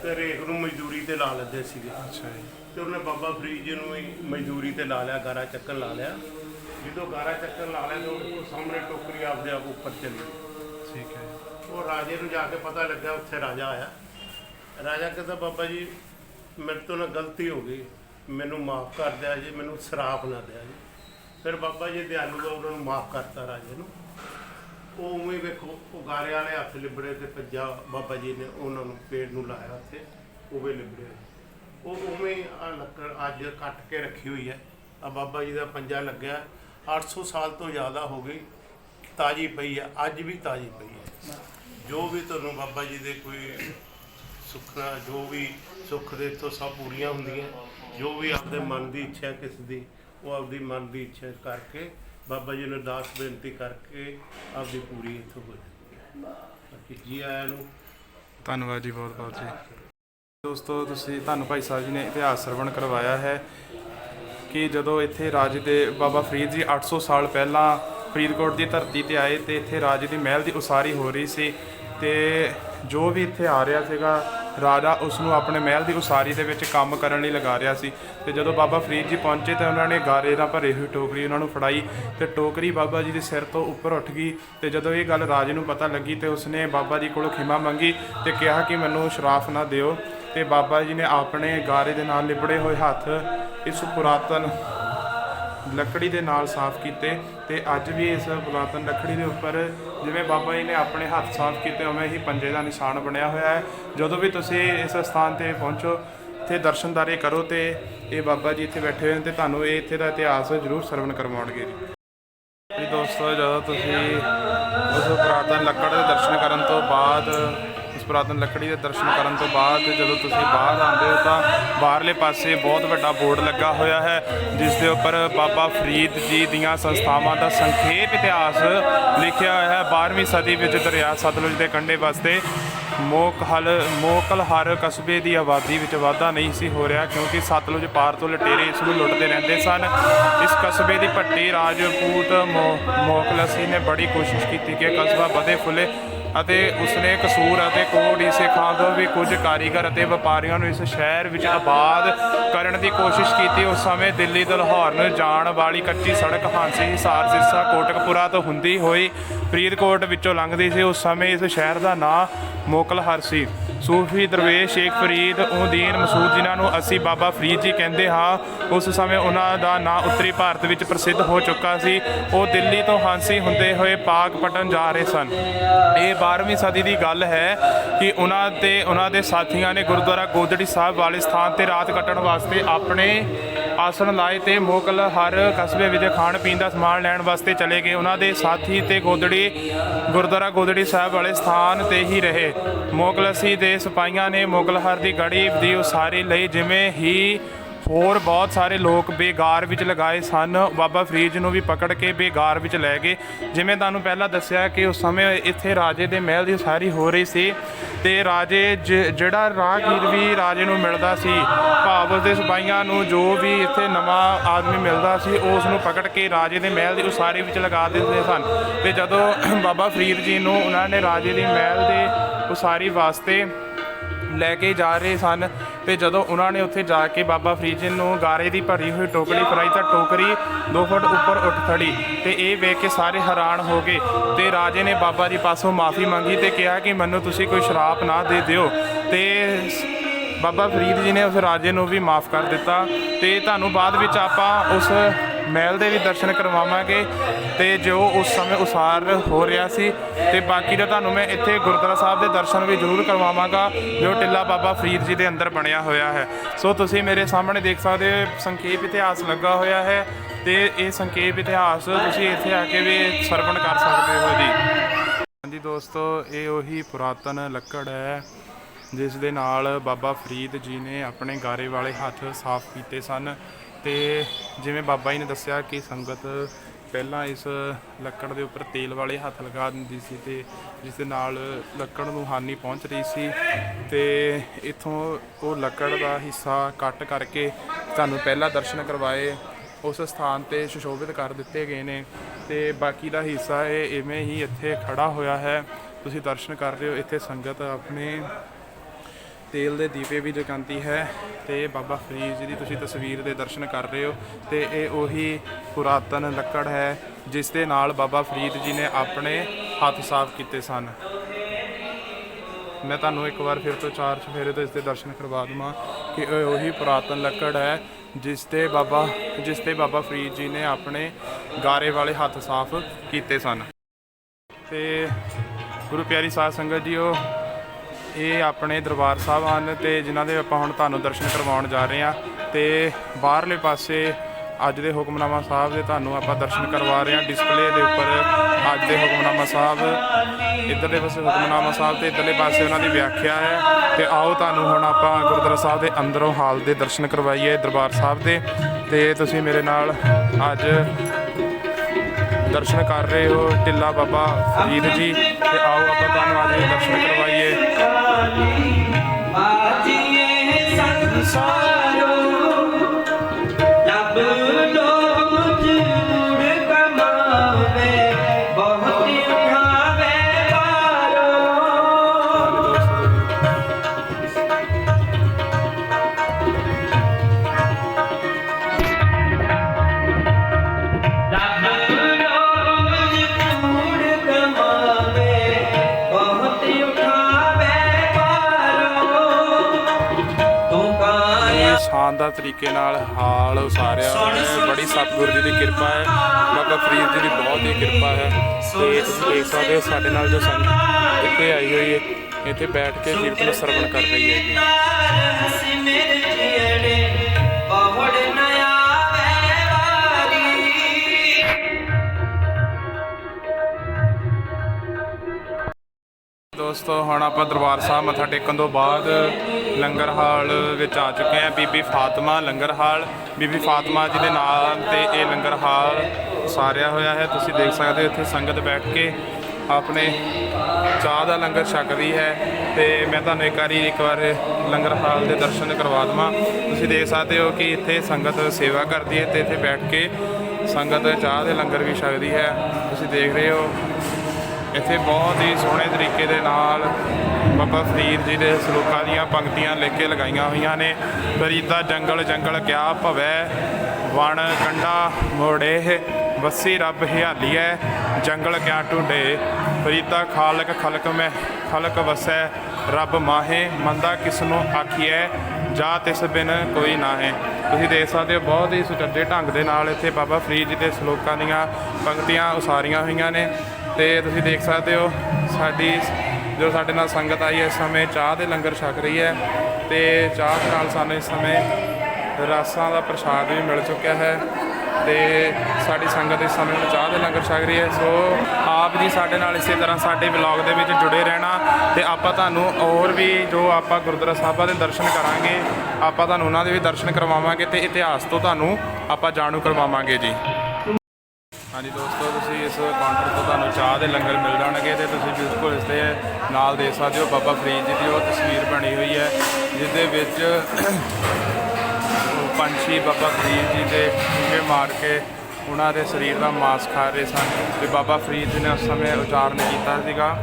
ਤੇ ਰੇਖ ਨੂੰ ਮਜ਼ਦੂਰੀ ਤੇ ਲਾ ਲੈਂਦੇ ਸੀਗੇ। ਅੱਛਾ ਜੀ। ਤੇ ਉਹਨੇ ਬਾਬਾ ਫਰੀਦ ਜੀ ਨੂੰ ਵੀ ਮਜ਼ਦੂਰੀ ਤੇ ਲਾ ਲਿਆ ਗਾਰਾ ਚੱਕਣ ਲਾ ਲਿਆ। ਜਦੋਂ ਗਾਰਾ ਚੱਕਣ ਲਾ ਲਿਆ ਤਾਂ ਉਹ ਸਾਹਮਣੇ ਟੋਕਰੀ ਆਪਦੇ ਆਪ ਉੱਪਰ ਚਲੀ ਗਈ। ਠੀਕ ਹੈ। ਉਹ ਰਾਜੇ ਨੂੰ ਜਾ ਕੇ ਪਤਾ ਲੱਗਾ ਉੱਥੇ ਰਾਜਾ ਆਇਆ। ਰਾਜਾ ਕਹਿੰਦਾ ਬਾਬਾ ਜੀ ਮੇਰੇ ਤੋਂ ਨਾ ਗਲਤੀ ਹੋ ਗਈ। ਮੈਨੂੰ ਮਾਫ ਕਰ ਦਿਆ ਜੀ, ਮੈਨੂੰ ਸ਼ਰਾਪ ਨਾ ਦਿਆ ਜੀ। ਫਿਰ ਬਾਬਾ ਜੀ ਦਿਆਲੂ ਦਾ ਉਹਨਾਂ ਨੂੰ ਮਾਫ ਕਰਤਾ ਰਾਜੇ ਨੂੰ। ਉਹ ਉਵੇਂ ਵੇਖੋ ਉਹ ਵਾਲੇ ਹੱਥ ਲਿਬੜੇ ਤੇ ਪੰਜਾ ਬਾਬਾ ਜੀ ਨੇ ਉਹਨਾਂ ਨੂੰ ਪੇੜ ਨੂੰ ਲਾਇਆ ਉੱਥੇ ਉਵੇਂ ਲਿਬੜੇ। ਉਹ ਉਵੇਂ ਹੀ ਆਹ ਲੱਕੜ ਅੱਜ ਕੱਟ ਕੇ ਰੱਖੀ ਹੋਈ ਹੈ। ਆ ਬਾਬਾ ਜੀ ਦਾ ਪੰਜਾ ਲੱਗਿਆ 800 ਸਾਲ ਤੋਂ ਜ਼ਿਆਦਾ ਹੋ ਗਈ ਤਾਜੀ ਪਈ ਹੈ, ਅੱਜ ਵੀ ਤਾਜੀ ਪਈ ਹੈ। ਜੋ ਵੀ ਤੁਹਾਨੂੰ ਬਾਬਾ ਜੀ ਦੇ ਕੋਈ ਸੁੱਖਣਾ ਜੋ ਵੀ ਸੁੱਖ ਦੇ ਤੋਂ ਸਭ ਪੂਰੀਆਂ ਹੁੰਦੀਆਂ। ਜੋ ਵੀ ਆਪਦੇ ਮਨ ਦੀ ਇੱਛਾ ਹੈ ਕਿਸ ਦੀ, ਉਹ ਆਪਦੀ ਮਨ ਦੀ ਇੱਛਾ ਕਰਕੇ, ਬਾਬਾ ਜੀ ਨੂੰ ਅਰਦਾਸ ਬੇਨਤੀ ਕਰਕੇ ਆਪਦੀ ਪੂਰੀ ਇੱਥੋਂ ਹੋ ਜਾਂਦੀ ਹੈ। ਬਾਕੀ ਜੀ ਆਇਆਂ ਨੂੰ ਧੰਨਵਾਦ ਜੀ ਬਹੁਤ ਬਹੁਤ ਜੀ। ਦੋਸਤੋ, ਤੁਸੀਂ ਤੁਹਾਨੂੰ ਭਾਈ ਸਾਹਿਬ ਜੀ ਨੇ ਇਤਿਹਾਸ ਸਰਵਣ ਕਰਵਾਇਆ ਹੈ ਕਿ ਜਦੋਂ ਇੱਥੇ ਰਾਜ ਦੇ ਬਾਬਾ ਫਰੀਦ ਜੀ 800 ਸਾਲ ਪਹਿਲਾਂ ਫਰੀਦਕੋਟ ਦੀ ਧਰਤੀ ਤੇ ਆਏ ਤੇ ਇੱਥੇ ਰਾਜ ਦੀ ਮਹਿਲ ਦੀ ਉਸਾਰੀ ਹੋ ਰਹੀ ਸੀ ਤੇ ਜੋ ਵੀ ਇੱਥੇ ਆ ਰਿਹਾ ਸੀਗਾ ਰਾਜਾ ਉਸ ਨੂੰ ਆਪਣੇ ਮਹਿਲ ਦੀ ਉਸਾਰੀ ਦੇ ਵਿੱਚ ਕੰਮ ਕਰਨ ਲਈ ਲਗਾ ਰਿਹਾ ਸੀ ਤੇ ਜਦੋਂ ਬਾਬਾ ਫਰੀਦ ਜੀ ਪਹੁੰਚੇ ਤਾਂ ਉਹਨਾਂ ਨੇ ਗਾਰੇ ਨਾਲ ਭਰੀ ਹੋਈ ਟੋਕਰੀ ਉਹਨਾਂ ਨੂੰ ਫੜਾਈ ਤੇ ਟੋਕਰੀ ਬਾਬਾ ਜੀ ਦੇ ਸਿਰ ਤੋਂ ਉੱਪਰ ਉੱਠ ਗਈ ਤੇ ਜਦੋਂ ਇਹ ਗੱਲ ਰਾਜੇ ਨੂੰ ਪਤਾ ਲੱਗੀ ਤੇ ਉਸਨੇ ਬਾਬਾ ਜੀ ਕੋਲੋਂ ਖਿਮਾ ਮੰਗੀ ਤੇ ਕਿਹਾ ਕਿ ਮੈਨੂੰ ਸ਼ਰਾਫ ਨਾ ਦਿਓ ਤੇ ਬਾਬਾ ਜੀ ਨੇ ਆਪਣੇ ਗਾਰੇ ਦੇ ਨਾਲ ਲਿਬੜੇ ਹੋਏ ਹੱਥ ਇਸ ਪੁਰਾਤਨ ਲੱਕੜੀ ਦੇ ਨਾਲ ਸਾਫ਼ ਕੀਤੇ ਤੇ ਅੱਜ ਵੀ ਇਸ ਪੁਰਾਤਨ ਲੱਕੜੀ ਦੇ ਉੱਪਰ ਜਿਵੇਂ ਬਾਬਾ ਜੀ ਨੇ ਆਪਣੇ ਹੱਥ ਸਾਫ਼ ਕੀਤੇ, ਉਵੇਂ ਹੀ ਪੰਜੇ ਦਾ ਨਿਸ਼ਾਨ ਬਣਿਆ ਹੋਇਆ ਹੈ। ਜਦੋਂ ਵੀ ਤੁਸੀਂ ਇਸ ਸਥਾਨ ਤੇ ਪਹੁੰਚੋ, ਇੱਥੇ ਦਰਸ਼ਨਦਾਰੀ ਕਰੋ ਤੇ ਇਹ ਬਾਬਾ ਜੀ ਇੱਥੇ ਬੈਠੇ ਹੋਏ ਨੇ ਤੇ ਤੁਹਾਨੂੰ ਇਹ ਇੱਥੇ ਦਾ ਇਤਿਹਾਸ ਜ਼ਰੂਰ ਸਰਵਣ ਕਰਵਾਉਣਗੇ ਜੀ। ਜੀ ਦੋਸਤੋ, ਜਦੋਂ ਤੁਸੀਂ ਉਸ ਪੁਰਾਤਨ ਲੱਕੜ ਦੇ ਦਰਸ਼ਨ ਕਰਨ ਤੋਂ ਬਾਅਦ ਉਸ ਪੁਰਾਤਨ ਲੱਕੜੀ ਦੇ ਦਰਸ਼ਨ ਕਰਨ ਤੋਂ ਬਾਅਦ ਜਦੋਂ ਤੁਸੀਂ ਬਾਹਰ ਆਉਂਦੇ ਹੋ ਤਾਂ ਬਾਹਰਲੇ ਪਾਸੇ ਬਹੁਤ ਵੱਡਾ ਬੋਰਡ ਲੱਗਾ ਹੋਇਆ ਹੈ, ਜਿਸ ਦੇ ਉੱਪਰ ਬਾਬਾ ਫਰੀਦ ਜੀ ਦੀਆਂ ਸੰਸਥਾਵਾਂ ਦਾ ਸੰਖੇਪ ਇਤਿਹਾਸ ਲਿਖਿਆ ਹੋਇਆ ਹੈ। 12ਵੀਂ ਸਦੀ ਵਿੱਚ ਦਰਿਆ ਸਤਲੁਜ ਦੇ ਕੰਢੇ ਵਾਸਤੇ ਮੋਕਹਲ, ਮੋਕਲਹਰ ਕਸਬੇ ਦੀ ਆਬਾਦੀ ਵਿੱਚ ਵਾਧਾ ਨਹੀਂ ਸੀ ਹੋ ਰਿਹਾ ਕਿਉਂਕਿ ਸਤਲੁਜ ਪਾਰ ਤੋਂ ਲਟੇਰੇ ਇਸ ਨੂੰ ਲੁੱਟਦੇ ਰਹਿੰਦੇ ਸਨ। ਇਸ ਕਸਬੇ ਦੀ ਭੱਟੀ ਰਾਜਪੂਤ ਮੋ- ਮੋਕਲਸੀ ਨੇ ਬੜੀ ਕੋਸ਼ਿਸ਼ ਕੀਤੀ ਕਿ ਕਸਬਾ ਵਧੇ ਫੁੱਲੇ। ਅਤੇ ਉਸਨੇ ਕਸੂਰ ਅਤੇ ਕੋੜੀ ਸਿੱਖਾਂ ਤੋਂ ਵੀ ਕੁਝ ਕਾਰੀਗਰ ਅਤੇ ਵਪਾਰੀਆਂ ਨੂੰ ਇਸ ਸ਼ਹਿਰ ਵਿੱਚ ਆਬਾਦ ਕਰਨ ਦੀ ਕੋਸ਼ਿਸ਼ ਕੀਤੀ। ਉਸ ਸਮੇਂ ਦਿੱਲੀ ਤੋਂ ਲਾਹੌਰ ਨੂੰ ਜਾਣ ਵਾਲੀ ਕੱਚੀ ਸੜਕ ਹਾਂਸੀ ਹਿਸਾਰ ਸਿਰਸਾ ਕੋਟਕਪੁਰਾ ਤੋਂ ਹੁੰਦੀ ਹੋਈ ਫਰੀਦਕੋਟ ਵਿੱਚੋਂ ਲੰਘਦੀ ਸੀ। ਉਸ ਸਮੇਂ ਇਸ ਸ਼ਹਿਰ ਦਾ ਨਾਂ ਮੋਕਲਹਰ ਸੀ। ਸੂਫੀ ਦਰਵੇਸ਼ ਸ਼ੇਖ ਫਰੀਦ ਉਦੀਨ ਮਸੂਦ ਜਿਨ੍ਹਾਂ ਨੂੰ ਅਸੀਂ ਬਾਬਾ ਫਰੀਦ ਜੀ ਕਹਿੰਦੇ ਹਾਂ, ਉਸ ਸਮੇਂ ਉਹਨਾਂ ਦਾ ਨਾਂ ਉੱਤਰੀ ਭਾਰਤ ਵਿੱਚ ਪ੍ਰਸਿੱਧ ਹੋ ਚੁੱਕਾ ਸੀ। ਉਹ ਦਿੱਲੀ ਤੋਂ ਹਾਂਸੀ ਹੁੰਦੇ ਹੋਏ ਪਾਕ ਪਟਨ ਜਾ ਰਹੇ ਸਨ। ਇਹ 12ਵੀਂ ਸਦੀ ਦੀ ਗੱਲ ਹੈ ਕਿ ਉਹਨਾਂ ਤੇ, ਉਹਨਾਂ ਦੇ ਸਾਥੀਆਂ ਨੇ ਗੁਰਦੁਆਰਾ ਗੋਦੜੀ ਸਾਹਿਬ ਵਾਲੇ ਸਥਾਨ ਤੇ ਰਾਤ ਕੱਟਣ ਵਾਸਤੇ ਆਪਣੇ ਆਸਣ ਲਾਏ ਤੇ ਮੋਕਲ ਹਰ ਕਸਬੇ ਵਿੱਚ ਖਾਣ ਪੀਣ ਦਾ ਸਮਾਨ ਲੈਣ ਵਾਸਤੇ ਚਲੇ ਗਏ। ਉਹਨਾਂ ਦੇ ਸਾਥੀ ਤੇ ਗੋਦੜੀ, ਗੁਰਦੁਆਰਾ ਗੋਦੜੀ ਸਾਹਿਬ ਵਾਲੇ ਸਥਾਨ ਤੇ ਹੀ ਰਹੇ। ਮੋਕਲਸੀ ਦੇ ਸਿਪਾਹੀਆਂ ਨੇ ਮੁਗਲਹਰ ਦੀ ਗੜੀ ਦੀ ਉਸਾਰੀ ਲਈ ਜਿਵੇਂ ਹੀ ਹੋਰ ਬਹੁਤ ਸਾਰੇ ਲੋਕ ਬੇਗਾਰ ਵਿੱਚ ਲਗਾਏ ਸਨ। ਬਾਬਾ ਫਰੀਦ ਨੂੰ ਵੀ ਪਕੜ ਕੇ ਬੇਗਾਰ ਵਿੱਚ ਲੈ ਗਏ। ਜਿਵੇਂ ਤੁਹਾਨੂੰ ਪਹਿਲਾਂ ਦੱਸਿਆ ਕਿ ਉਸ ਸਮੇਂ ਇੱਥੇ ਰਾਜੇ ਦੇ ਮਹਿਲ ਦੀ ਉਸਾਰੀ ਹੋ ਰਹੀ ਸੀ ਤੇ ਰਾਜੇ ਜ- ਜਿਹੜਾ ਰਾਹਗੀਰ ਵੀ ਰਾਜੇ ਨੂੰ ਮਿਲਦਾ ਸੀ, ਭਾਵ ਉਸ ਦੇ ਸਿਪਾਹੀਆਂ ਨੂੰ ਜੋ ਵੀ ਇੱਥੇ ਨਵਾਂ ਆਦਮੀ ਮਿਲਦਾ ਸੀ, ਉਸ ਨੂੰ ਪਕੜ ਕੇ ਰਾਜੇ ਦੇ ਮਹਿਲ ਦੀ ਉਸਾਰੀ ਵਿੱਚ ਲਗਾ ਦਿੰਦੇ ਸਨ। ਤੇ ਜਦੋਂ ਬਾਬਾ ਫਰੀਦ ਜੀ ਨੂੰ ਉਹਨਾਂ ਨੇ ਰਾਜੇ ਦੀ ਮਹਿਲ ਦੇ ਉਸਾਰੀ ਵਾਸਤੇ ਲੈ ਕੇ ਜਾ ਰਹੇ ਸਨ ਤੇ ਜਦੋਂ ਉਹਨਾਂ ਨੇ ਉੱਥੇ ਜਾ ਕੇ ਬਾਬਾ ਫਰੀਦ ਜੀ ਨੂੰ ਗਾਰੇ ਦੀ ਭਰੀ ਹੋਈ ਟੋਕਰੀ ਫਰਾਈ ਤਾਂ ਟੋਕਰੀ 2 ਫੁੱਟ ਉੱਪਰ ਉੱਠ ਖੜੀ ਤੇ ਇਹ ਵੇਖ ਕੇ ਸਾਰੇ ਹੈਰਾਨ ਹੋ ਗਏ ਤੇ ਰਾਜੇ ਨੇ ਬਾਬਾ ਜੀ ਪਾਸੋਂ ਮਾਫੀ ਮੰਗੀ ਤੇ ਕਿਹਾ ਕਿ ਮੈਨੂੰ ਤੁਸੀਂ ਕੋਈ ਸ਼ਰਾਪ ਨਾ ਦੇ ਦਿਓ ਤੇ ਬਾਬਾ ਫਰੀਦ ਜੀ ਨੇ ਉਸ ਰਾਜੇ ਨੂੰ ਵੀ ਮਾਫ ਕਰ ਦਿੱਤਾ ਤੇ ਤੁਹਾਨੂੰ ਬਾਅਦ ਵਿੱਚ ਆਪਾਂ ਉਸ ਮਹਿਲ ਦੇ ਵੀ ਦਰਸ਼ਨ ਕਰਵਾਵਾਂਗੇ ਤੇ ਜੋ ਉਸ ਸਮੇਂ ਉਸਾਰ ਹੋ ਰਿਹਾ ਸੀ ਤੇ ਬਾਕੀ ਦਾ ਤੁਹਾਨੂੰ ਮੈਂ ਇੱਥੇ ਗੁਰਦੁਆਰਾ ਸਾਹਿਬ ਦੇ ਦਰਸ਼ਨ ਵੀ ਜ਼ਰੂਰ ਕਰਵਾਵਾਂਗਾ, ਜੋ ਟਿੱਲਾ ਬਾਬਾ ਫਰੀਦ ਜੀ ਦੇ ਅੰਦਰ ਬਣਿਆ ਹੋਇਆ ਹੈ। ਸੋ ਤੁਸੀਂ ਮੇਰੇ ਸਾਹਮਣੇ ਦੇਖ ਸਕਦੇ ਹੋ, ਸੰਖੇਪ ਇਤਿਹਾਸ ਲੱਗਾ ਹੋਇਆ ਹੈ ਤੇ ਇਹ ਸੰਖੇਪ ਇਤਿਹਾਸ ਤੁਸੀਂ ਇੱਥੇ ਆ ਕੇ ਵੀ ਸਰਵਣ ਕਰ ਸਕਦੇ ਹੋ ਜੀ। ਹਾਂਜੀ ਦੋਸਤੋ, ਇਹ ਉਹੀ ਪੁਰਾਤਨ ਲੱਕੜ ਹੈ ਜਿਸ ਦੇ ਨਾਲ ਬਾਬਾ ਫਰੀਦ ਜੀ ਨੇ ਆਪਣੇ ਗਾਰੇ ਵਾਲੇ ਹੱਥ ਸਾਫ਼ ਕੀਤੇ ਸਨ ਤੇ ਜਿਵੇਂ ਬਾਬਾ ਜੀ ਨੇ ਦੱਸਿਆ ਕਿ ਸੰਗਤ ਪਹਿਲਾਂ ਇਸ ਲੱਕੜ ਦੇ ਉੱਪਰ ਤੇਲ ਵਾਲੇ ਹੱਥ ਲਗਾ ਦਿੰਦੀ ਸੀ ਤੇ ਜਿਸ ਦੇ ਨਾਲ ਲੱਕੜ ਨੂੰ ਹਾਨੀ ਪਹੁੰਚ ਰਹੀ ਸੀ ਤੇ ਇਥੋਂ ਉਹ ਲੱਕੜ ਦਾ ਹਿੱਸਾ ਕੱਟ ਕਰਕੇ ਤੁਹਾਨੂੰ ਪਹਿਲਾਂ ਦਰਸ਼ਨ ਕਰਵਾਏ, ਉਸ ਸਥਾਨ ਤੇ ਸੁਸ਼ੋਭਿਤ ਕਰ ਦਿੱਤੇ ਗਏ ਨੇ ਤੇ ਬਾਕੀ ਦਾ ਹਿੱਸਾ ਇਹ ਇਵੇਂ ਹੀ ਇੱਥੇ ਖੜਾ ਹੋਇਆ ਹੈ। ਤੁਸੀਂ ਦਰਸ਼ਨ ਕਰ ਰਹੇ ਹੋ, ਇੱਥੇ ਸੰਗਤ ਆਪਣੇ ਤੇਲ ਦੇ ਦੀਵੇ ਵੀ ਜਗਾਉਂਦੀ ਹੈ ਤੇ ਬਾਬਾ ਫਰੀਦ ਜੀ ਦੀ ਤੁਸੀਂ ਤਸਵੀਰ ਦੇ ਦਰਸ਼ਨ ਕਰ ਰਹੇ ਹੋ ਤੇ ਇਹ ਉਹੀ ਪੁਰਾਤਨ ਲੱਕੜ ਹੈ ਜਿਸ ਦੇ ਨਾਲ ਬਾਬਾ ਫਰੀਦ ਜੀ ਨੇ ਆਪਣੇ ਹੱਥ ਸਾਫ਼ ਕੀਤੇ ਸਨ। ਮੈਂ ਤੁਹਾਨੂੰ ਇੱਕ ਵਾਰ ਫਿਰ ਤੋਂ ਚਾਰ ਚਫੇਰੇ ਤੋਂ ਇਸ ਦੇ ਦਰਸ਼ਨ ਕਰਵਾ ਦਵਾਂ ਕਿ ਇਹ ਉਹੀ ਪੁਰਾਤਨ ਲੱਕੜ ਹੈ ਜਿਸ ਤੇ ਬਾਬਾ, ਜਿਸ ਤੇ ਬਾਬਾ ਫਰੀਦ ਜੀ ਨੇ ਆਪਣੇ ਗਾਰੇ ਵਾਲੇ ਹੱਥ ਸਾਫ਼ ਕੀਤੇ ਸਨ। ਤੇ ਗੁਰੂ ਪਿਆਰੀ ਸਾਧ ਸੰਗਤ ਜੀਓ ਇਹ ਆਪਣੇ ਦਰਬਾਰ ਸਾਹਿਬ ਹਨ ਤੇ ਜਿਨ੍ਹਾਂ ਦੇ ਆਪਾਂ ਹੁਣ ਤੁਹਾਨੂੰ ਦਰਸ਼ਨ ਕਰਵਾਉਣ ਜਾ ਰਹੇ ਹਾਂ ਤੇ ਬਾਹਰਲੇ ਪਾਸੇ ਅੱਜ ਦੇ ਹੁਕਮਨਾਮਾ ਸਾਹਿਬ ਦੇ ਤੁਹਾਨੂੰ ਆਪਾਂ ਦਰਸ਼ਨ ਕਰਵਾ ਰਹੇ ਹਾਂ। ਡਿਸਪਲੇ ਦੇ ਉੱਪਰ ਅੱਜ ਦੇ ਹੁਕਮਨਾਮਾ ਸਾਹਿਬ, ਇੱਧਰਲੇ ਪਾਸੇ ਹੁਕਮਨਾਮਾ ਸਾਹਿਬ ਤੇ ਇੱਧਰਲੇ ਪਾਸੇ ਉਹਨਾਂ ਦੀ ਵਿਆਖਿਆ ਹੈ ਤੇ ਆਓ ਤੁਹਾਨੂੰ ਹੁਣ ਆਪਾਂ ਗੁਰਦੁਆਰਾ ਸਾਹਿਬ ਦੇ ਅੰਦਰੋਂ ਹਾਲ ਦੇ ਦਰਸ਼ਨ ਕਰਵਾਈਏ ਦਰਬਾਰ ਸਾਹਿਬ ਦੇ ਤੇ ਤੁਸੀਂ ਮੇਰੇ ਨਾਲ ਅੱਜ ਦਰਸ਼ਨ ਕਰ ਰਹੇ ਹੋ ਢਿੱਲਾ ਬਾਬਾ ਫਰੀਦ ਜੀ ਤੇ ਆਓ ਆਪਾਂ ਤੁਹਾਨੂੰ ਅੱਜ ਦਰਸ਼ਨ ਕਰਵਾ ਕਰਵਾਈਏ ਆਜੀਏ ਸੰਸਾਰੋ। ਤਰੀਕੇ ਨਾਲ ਹਾਲ ਉਸਾਰਿਆ ਬੜੀ ਸਤਿਗੁਰੂ ਜੀ ਦੀ ਕਿਰਪਾ ਹੈ। ਬਾਬਾ ਫਰੀਦ ਜੀ ਦੀ ਬਹੁਤ ਹੀ ਕਿਰਪਾ ਹੈ। ਤੇ ਤੁਸੀਂ ਦੇਖ ਸਕਦੇ ਹੋ ਸਾਡੇ ਨਾਲ ਜੋ ਸੰਗਤ ਇੱਥੇ ਆਈ ਹੋਈ ਹੈ, ਇੱਥੇ ਬੈਠ ਕੇ ਕੀਰਤਨ ਸਰਵਣ ਕਰ ਰਹੀ ਹੈ ਜੀ। ਦੋਸਤੋ, ਹੁਣ ਆਪਾਂ ਦਰਬਾਰ ਸਾਹਿਬ ਮੱਥਾ ਟੇਕਣ ਤੋਂ ਬਾਅਦ ਲੰਗਰ ਹਾਲ ਵਿੱਚ ਆ ਚੁੱਕੇ ਹਾਂ। ਬੀਬੀ ਫਾਤਮਾ ਲੰਗਰ ਹਾਲ। ਬੀਬੀ ਫਾਤਿਮਾ ਜੀ ਦੇ ਨਾਮ ਤੇ ਇਹ ਲੰਗਰ ਹਾਲ ਸਾਰਿਆ ਹੋਇਆ ਹੈ। ਤੁਸੀਂ ਦੇਖ ਸਕਦੇ ਹੋ ਇੱਥੇ ਸੰਗਤ ਬੈਠ ਕੇ ਆਪਣੇ ਚਾਹ ਦਾ ਲੰਗਰ ਛਕਦੀ ਹੈ ਤੇ ਮੈਂ ਤੁਹਾਨੂੰ ਇੱਕ ਵਾਰੀ ਇੱਕ ਵਾਰ ਲੰਗਰ ਹਾਲ ਦੇ ਦਰਸ਼ਨ ਕਰਵਾ ਦਵਾਂ। ਤੁਸੀਂ ਦੇਖ ਸਕਦੇ ਹੋ ਕਿ ਇੱਥੇ ਸੰਗਤ ਸੇਵਾ ਕਰਦੀ ਹੈ ਤੇ ਇੱਥੇ ਬੈਠ ਕੇ ਸੰਗਤ ਚਾਹ ਦੇ ਲੰਗਰ ਵੀ ਛਕਦੀ ਹੈ। ਤੁਸੀਂ ਦੇਖ ਰਹੇ ਹੋ ਇੱਥੇ ਬਹੁਤ ਹੀ ਸੋਹਣੇ ਤਰੀਕੇ ਦੇ ਨਾਲ ਬਾਬਾ ਫਰੀਦ ਜੀ ਦੇ ਸਲੋਕਾਂ ਦੀਆਂ ਪੰਕਤੀਆਂ ਲਿਖ ਕੇ ਲਗਾਈਆਂ ਹੋਈਆਂ ਨੇ। ਫਰੀਦਾ ਜੰਗਲ ਜੰਗਲ ਕਿਆ ਭਵੈ? ਵਣ ਕੰਡਾ ਮੋੜੇ, ਵਸੀ ਰੱਬ ਹਿਆਲੀਐ ਜੰਗਲ ਕਿਆ ਢੂੰਡੇ ਫਰੀਦਾ, ਖਾਲਕ ਖਲਕ ਮੈਂ, ਖਲਕ ਵਸੈ। ਰੱਬ ਮਾਹੇ, ਮੰਦਾ ਕਿਸ ਨੂੰ ਆਖੀਐ? ਜਾ ਤਿਸ ਬਿਨ ਕੋਈ ਨਾਹੇ। ਤੁਸੀਂ ਦੇਖ ਸਕਦੇ ਹੋ, ਬਹੁਤ ਹੀ ਸੁਚੱਜੇ ਢੰਗ ਦੇ ਨਾਲ ਇੱਥੇ ਬਾਬਾ ਫਰੀਦ ਜੀ ਦੇ ਸਲੋਕਾਂ ਦੀਆਂ ਪੰਕਤੀਆਂ ਉਸਾਰੀਆਂ ਹੋਈਆਂ ਨੇ। ਤੇ ਤੁਸੀਂ ਦੇਖ ਸਕਦੇ ਹੋ, ਸਾਡੀ ਜੋ ਸਾਡੇ ਨਾਲ ਸੰਗਤ ਆਈ ਹੈ, ਇਸ ਸਮੇਂ ਚਾਹ ਦੇ ਲੰਗਰ ਛਕ ਰਹੀ ਹੈ ਤੇ ਚਾਹ ਦੇ ਨਾਲ ਸਾਨੂੰ ਇਸ ਸਮੇਂ ਰਸਾਂ ਦਾ ਪ੍ਰਸ਼ਾਦ ਵੀ ਮਿਲ ਚੁੱਕਿਆ ਹੈ ਤੇ ਸਾਡੀ ਸੰਗਤ ਇਸ ਸਮੇਂ ਚਾਹ ਦੇ ਲੰਗਰ ਛਕ ਰਹੀ ਹੈ। ਸੋ ਆਪ ਜੀ ਸਾਡੇ ਨਾਲ ਇਸੇ ਤਰ੍ਹਾਂ ਸਾਡੇ ਵਲੌਗ ਦੇ ਵਿੱਚ ਜੁੜੇ ਰਹਿਣਾ ਤੇ ਆਪਾਂ ਤੁਹਾਨੂੰ ਹੋਰ ਵੀ ਜੋ ਆਪਾਂ ਗੁਰਦੁਆਰਾ ਸਾਹਿਬਾਂ ਦੇ ਦਰਸ਼ਨ ਕਰਾਂਗੇ, ਆਪਾਂ ਤੁਹਾਨੂੰ ਉਹਨਾਂ ਦੇ ਵੀ ਦਰਸ਼ਨ ਕਰਵਾਵਾਂਗੇ ਤੇ ਇਤਿਹਾਸ ਤੋਂ ਤੁਹਾਨੂੰ ਆਪਾਂ ਜਾਣੂ ਕਰਵਾਵਾਂਗੇ ਜੀ। ਹਾਂਜੀ ਦੋਸਤੋ ਇਸ ਕਾਊਂਟਰ ਤੋਂ ਤੁਹਾਨੂੰ ਚਾਹ ਦੇ ਲੰਗਰ ਮਿਲ ਜਾਣਗੇ ਤੇ ਤੁਸੀਂ ਬਿਲਕੁਲ ਇਸ ਦੇ ਨਾਲ ਦੇਖ ਸਕਦੇ ਹੋ। ਬਾਬਾ ਫਰੀਦ ਜੀ ਦੀ ਉਹ ਤਸਵੀਰ ਬਣੀ ਹੋਈ ਹੈ ਜਿਸ ਦੇ ਵਿੱਚ ਪੰਛੀ ਬਾਬਾ ਫਰੀਦ ਜੀ ਦੇ ਚੂਹੇ ਮਾਰ ਕੇ ਉਹਨਾਂ ਦੇ ਸਰੀਰ ਦਾ ਮਾਸ ਖਾ ਰਹੇ ਸਨ ਤੇ ਬਾਬਾ ਫਰੀਦ ਜੀ ਨੇ ਉਸ ਸਮੇਂ ਉਚਾਰਨ ਕੀਤਾ ਸੀਗਾ।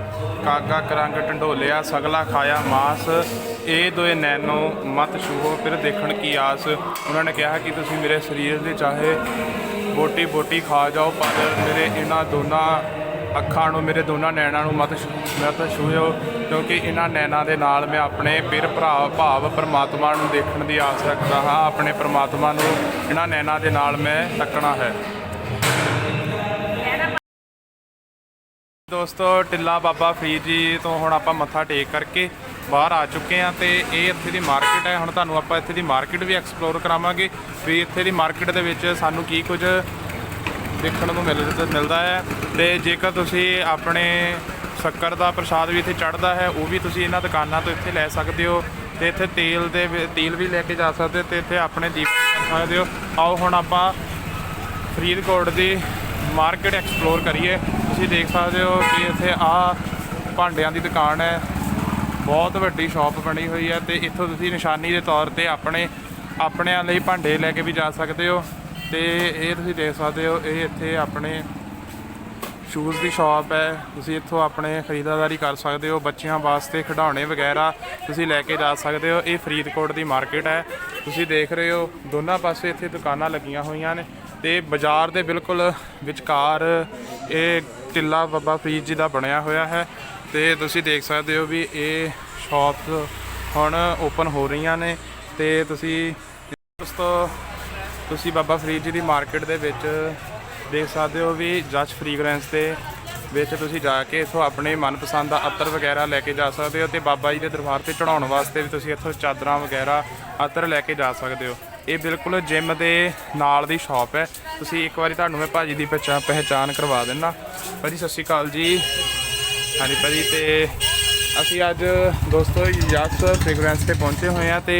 ਕਾਗਾ ਕਰੰਗ ਢੰਡੋਲਿਆ, ਸਗਲਾ ਖਾਇਆ, ਮਾਸ, ਇਹ ਦੋਏ ਨੈਨੋ ਮਤ ਛੂਹੋ, ਫਿਰ ਦੇਖਣ ਕੀ ਆਸ। ਉਹਨਾਂ ਨੇ ਕਿਹਾ ਕਿ ਤੁਸੀਂ ਮੇਰੇ ਸਰੀਰ ਦੇ ਚਾਹੇ ਬੋਟੀ ਬੋਟੀ ਖਾ ਜਾਓ, ਪਰ ਮੇਰੇ ਇਹਨਾਂ ਦੋਨਾਂ ਅੱਖਾਂ ਨੂੰ, ਮੇਰੇ ਦੋਨਾਂ ਨੈਣਾਂ ਨੂੰ ਮਤ ਛੂ- ਮਤ ਛੂਇਓ ਕਿਉਂਕਿ ਇਹਨਾਂ ਨੈਣਾਂ ਦੇ ਨਾਲ ਮੈਂ ਆਪਣੇ ਪਿਰ ਭਰਾ ਭਾਵ ਪਰਮਾਤਮਾ ਨੂੰ ਦੇਖਣ ਦੀ ਆਸ ਰੱਖਦਾ ਹਾਂ। ਆਪਣੇ ਪਰਮਾਤਮਾ ਨੂੰ ਇਹਨਾਂ ਨੈਣਾਂ ਦੇ ਨਾਲ ਮੈਂ ਤੱਕਣਾ ਹੈ। ਦੋਸਤੋ ਟਿੱਲਾ ਬਾਬਾ ਫਰੀਦ ਜੀ ਤੋਂ ਹੁਣ ਆਪਾਂ ਮੱਥਾ ਟੇਕ ਕਰਕੇ ਬਾਹਰ ਆ ਚੁੱਕੇ ਹਾਂ ਤੇ ਇਹ ਇੱਥੇ ਦੀ ਮਾਰਕੀਟ ਹੈ। ਹੁਣ ਤੁਹਾਨੂੰ ਆਪਾਂ ਇੱਥੇ ਦੀ ਮਾਰਕੀਟ ਵੀ ਐਕਸਪਲੋਰ ਕਰਾਵਾਂਗੇ ਵੀ ਇੱਥੇ ਦੀ ਮਾਰਕੀਟ ਦੇ ਵਿੱਚ ਸਾਨੂੰ ਕੀ ਕੁਝ ਦੇਖਣ ਨੂੰ ਮਿਲ ਮਿਲਦਾ ਹੈ। ਤੇ ਜੇਕਰ ਤੁਸੀਂ ਆਪਣੇ ਸ਼ੱਕਰ ਦਾ ਪ੍ਰਸ਼ਾਦ ਵੀ ਇੱਥੇ ਚੜਦਾ ਹੈ, ਉਹ ਵੀ ਤੁਸੀਂ ਇਹਨਾਂ ਦੁਕਾਨਾਂ ਤੋਂ ਇੱਥੇ ਲੈ ਸਕਦੇ ਹੋ ਤੇ ਇੱਥੇ ਤੇਲ ਦੇ ਵੀ- ਤੇਲ ਵੀ ਲੈ ਕੇ ਜਾ ਸਕਦੇ ਹੋ ਤੇ ਇੱਥੇ ਆਪਣੇ ਦੀਪ ਕਰ ਸਕਦੇ ਹੋ। ਆਓ ਹੁਣ ਆਪਾਂ ਫਰੀਦਕੋਟ ਦੀ ਮਾਰਕੀਟ ਐਕਸਪਲੋਰ ਕਰੀਏ। ਤੁਸੀਂ ਦੇਖ ਸਕਦੇ ਹੋ ਕਿ ਇੱਥੇ ਆ ਭਾਂਡਿਆਂ ਦੀ ਦੁਕਾਨ ਹੈ। ਬਹੁਤ ਵੱਡੀ ਸ਼ਾਪ ਬਣੀ ਹੋਈ ਹੈ ਤੇ ਇੱਥੋਂ ਤੁਸੀਂ ਨਿਸ਼ਾਨੀ ਦੇ ਤੌਰ ਤੇ ਆਪਣੇ, ਆਪਣਿਆਂ ਲਈ ਭਾਂਡੇ ਲੈ ਕੇ ਵੀ ਜਾ ਸਕਦੇ ਹੋ ਤੇ ਇਹ ਤੁਸੀਂ ਦੇਖ ਸਕਦੇ ਹੋ, ਇਹ ਇੱਥੇ ਆਪਣੇ ਸ਼ੂਜ਼ ਦੀ ਸ਼ਾਪ ਹੈ, ਤੁਸੀਂ ਇੱਥੋਂ ਆਪਣੇ ਖਰੀਦਦਾਰੀ ਕਰ ਸਕਦੇ ਹੋ, ਬੱਚਿਆਂ ਵਾਸਤੇ ਖਿਡੌਣੇ ਵਗੈਰਾ ਤੁਸੀਂ ਲੈ ਕੇ ਜਾ ਸਕਦੇ ਹੋ, ਇਹ ਫਰੀਦਕੋਟ ਦੀ ਮਾਰਕੀਟ ਹੈ। ਤੁਸੀਂ ਦੇਖ ਰਹੇ ਹੋ, ਦੋਨਾਂ ਪਾਸੇ ਇੱਥੇ ਦੁਕਾਨਾਂ ਲੱਗੀਆਂ ਹੋਈਆਂ ਨੇ ਤੇ ਬਾਜ਼ਾਰ ਦੇ ਬਿਲਕੁਲ ਵਿਚਕਾਰ ਇਹ ਟਿੱਲਾ ਬਾਬਾ ਫਰੀਦ ਜੀ ਦਾ ਬਣਿਆ ਹੋਇਆ ਹੈ। ਤੇ ਤੁਸੀਂ ਦੇਖ ਸਕਦੇ ਹੋ ਵੀ ਇਹ ਸ਼ਾਪਸ ਹੁਣ ਓਪਨ ਹੋ ਰਹੀਆਂ ਨੇ ਤੇ ਤੁਸੀਂ ਉਸ ਤੋਂ ਤੁਸੀਂ ਬਾਬਾ ਫਰੀਦ ਜੀ ਦੀ ਮਾਰਕੀਟ ਦੇ ਵਿੱਚ ਦੇਖ ਸਕਦੇ ਹੋ ਵੀ ਜਸ਼ ਫ੍ਰੀਗਰੈਂਸ ਦੇ ਵਿੱਚ ਤੁਸੀਂ ਜਾ ਕੇ ਇੱਥੋਂ ਆਪਣੇ ਮਨਪਸੰਦ ਦਾ ਅਤਰ ਵਗੈਰਾ ਲੈ ਕੇ ਜਾ ਸਕਦੇ ਹੋ ਤੇ ਬਾਬਾ ਜੀ ਦੇ ਦਰਬਾਰ ਤੇ ਚੜਾਉਣ ਵਾਸਤੇ ਵੀ ਤੁਸੀਂ ਇੱਥੋਂ ਚਾਦਰਾਂ ਵਗੈਰਾ ਅਤਰ ਲੈ ਕੇ ਜਾ ਸਕਦੇ ਹੋ। ਇਹ ਬਿਲਕੁਲ ਜਿਮ ਦੇ ਨਾਲ ਦੀ ਸ਼ਾਪ ਹੈ। ਤੁਸੀਂ ਇੱਕ ਵਾਰੀ ਤੁਹਾਨੂੰ ਮੈਂ ਭਾਜੀ ਦੀ ਪਹਿਚਾਣ ਪਹਿਚਾਣ ਕਰਵਾ ਦਿੰਦਾ। ਭਾਜੀ, ਸਤਿ ਸ਼੍ਰੀ ਅਕਾਲ ਜੀ। ਹਾਂਜੀ ਭਾਜੀ ਤੇ ਅਸੀਂ ਅੱਜ ਦੋਸਤੋ ਯਸ ਫ੍ਰੈਗਰੈਂਸ ਤੇ ਪਹੁੰਚੇ ਹੋਏ ਆ ਤੇ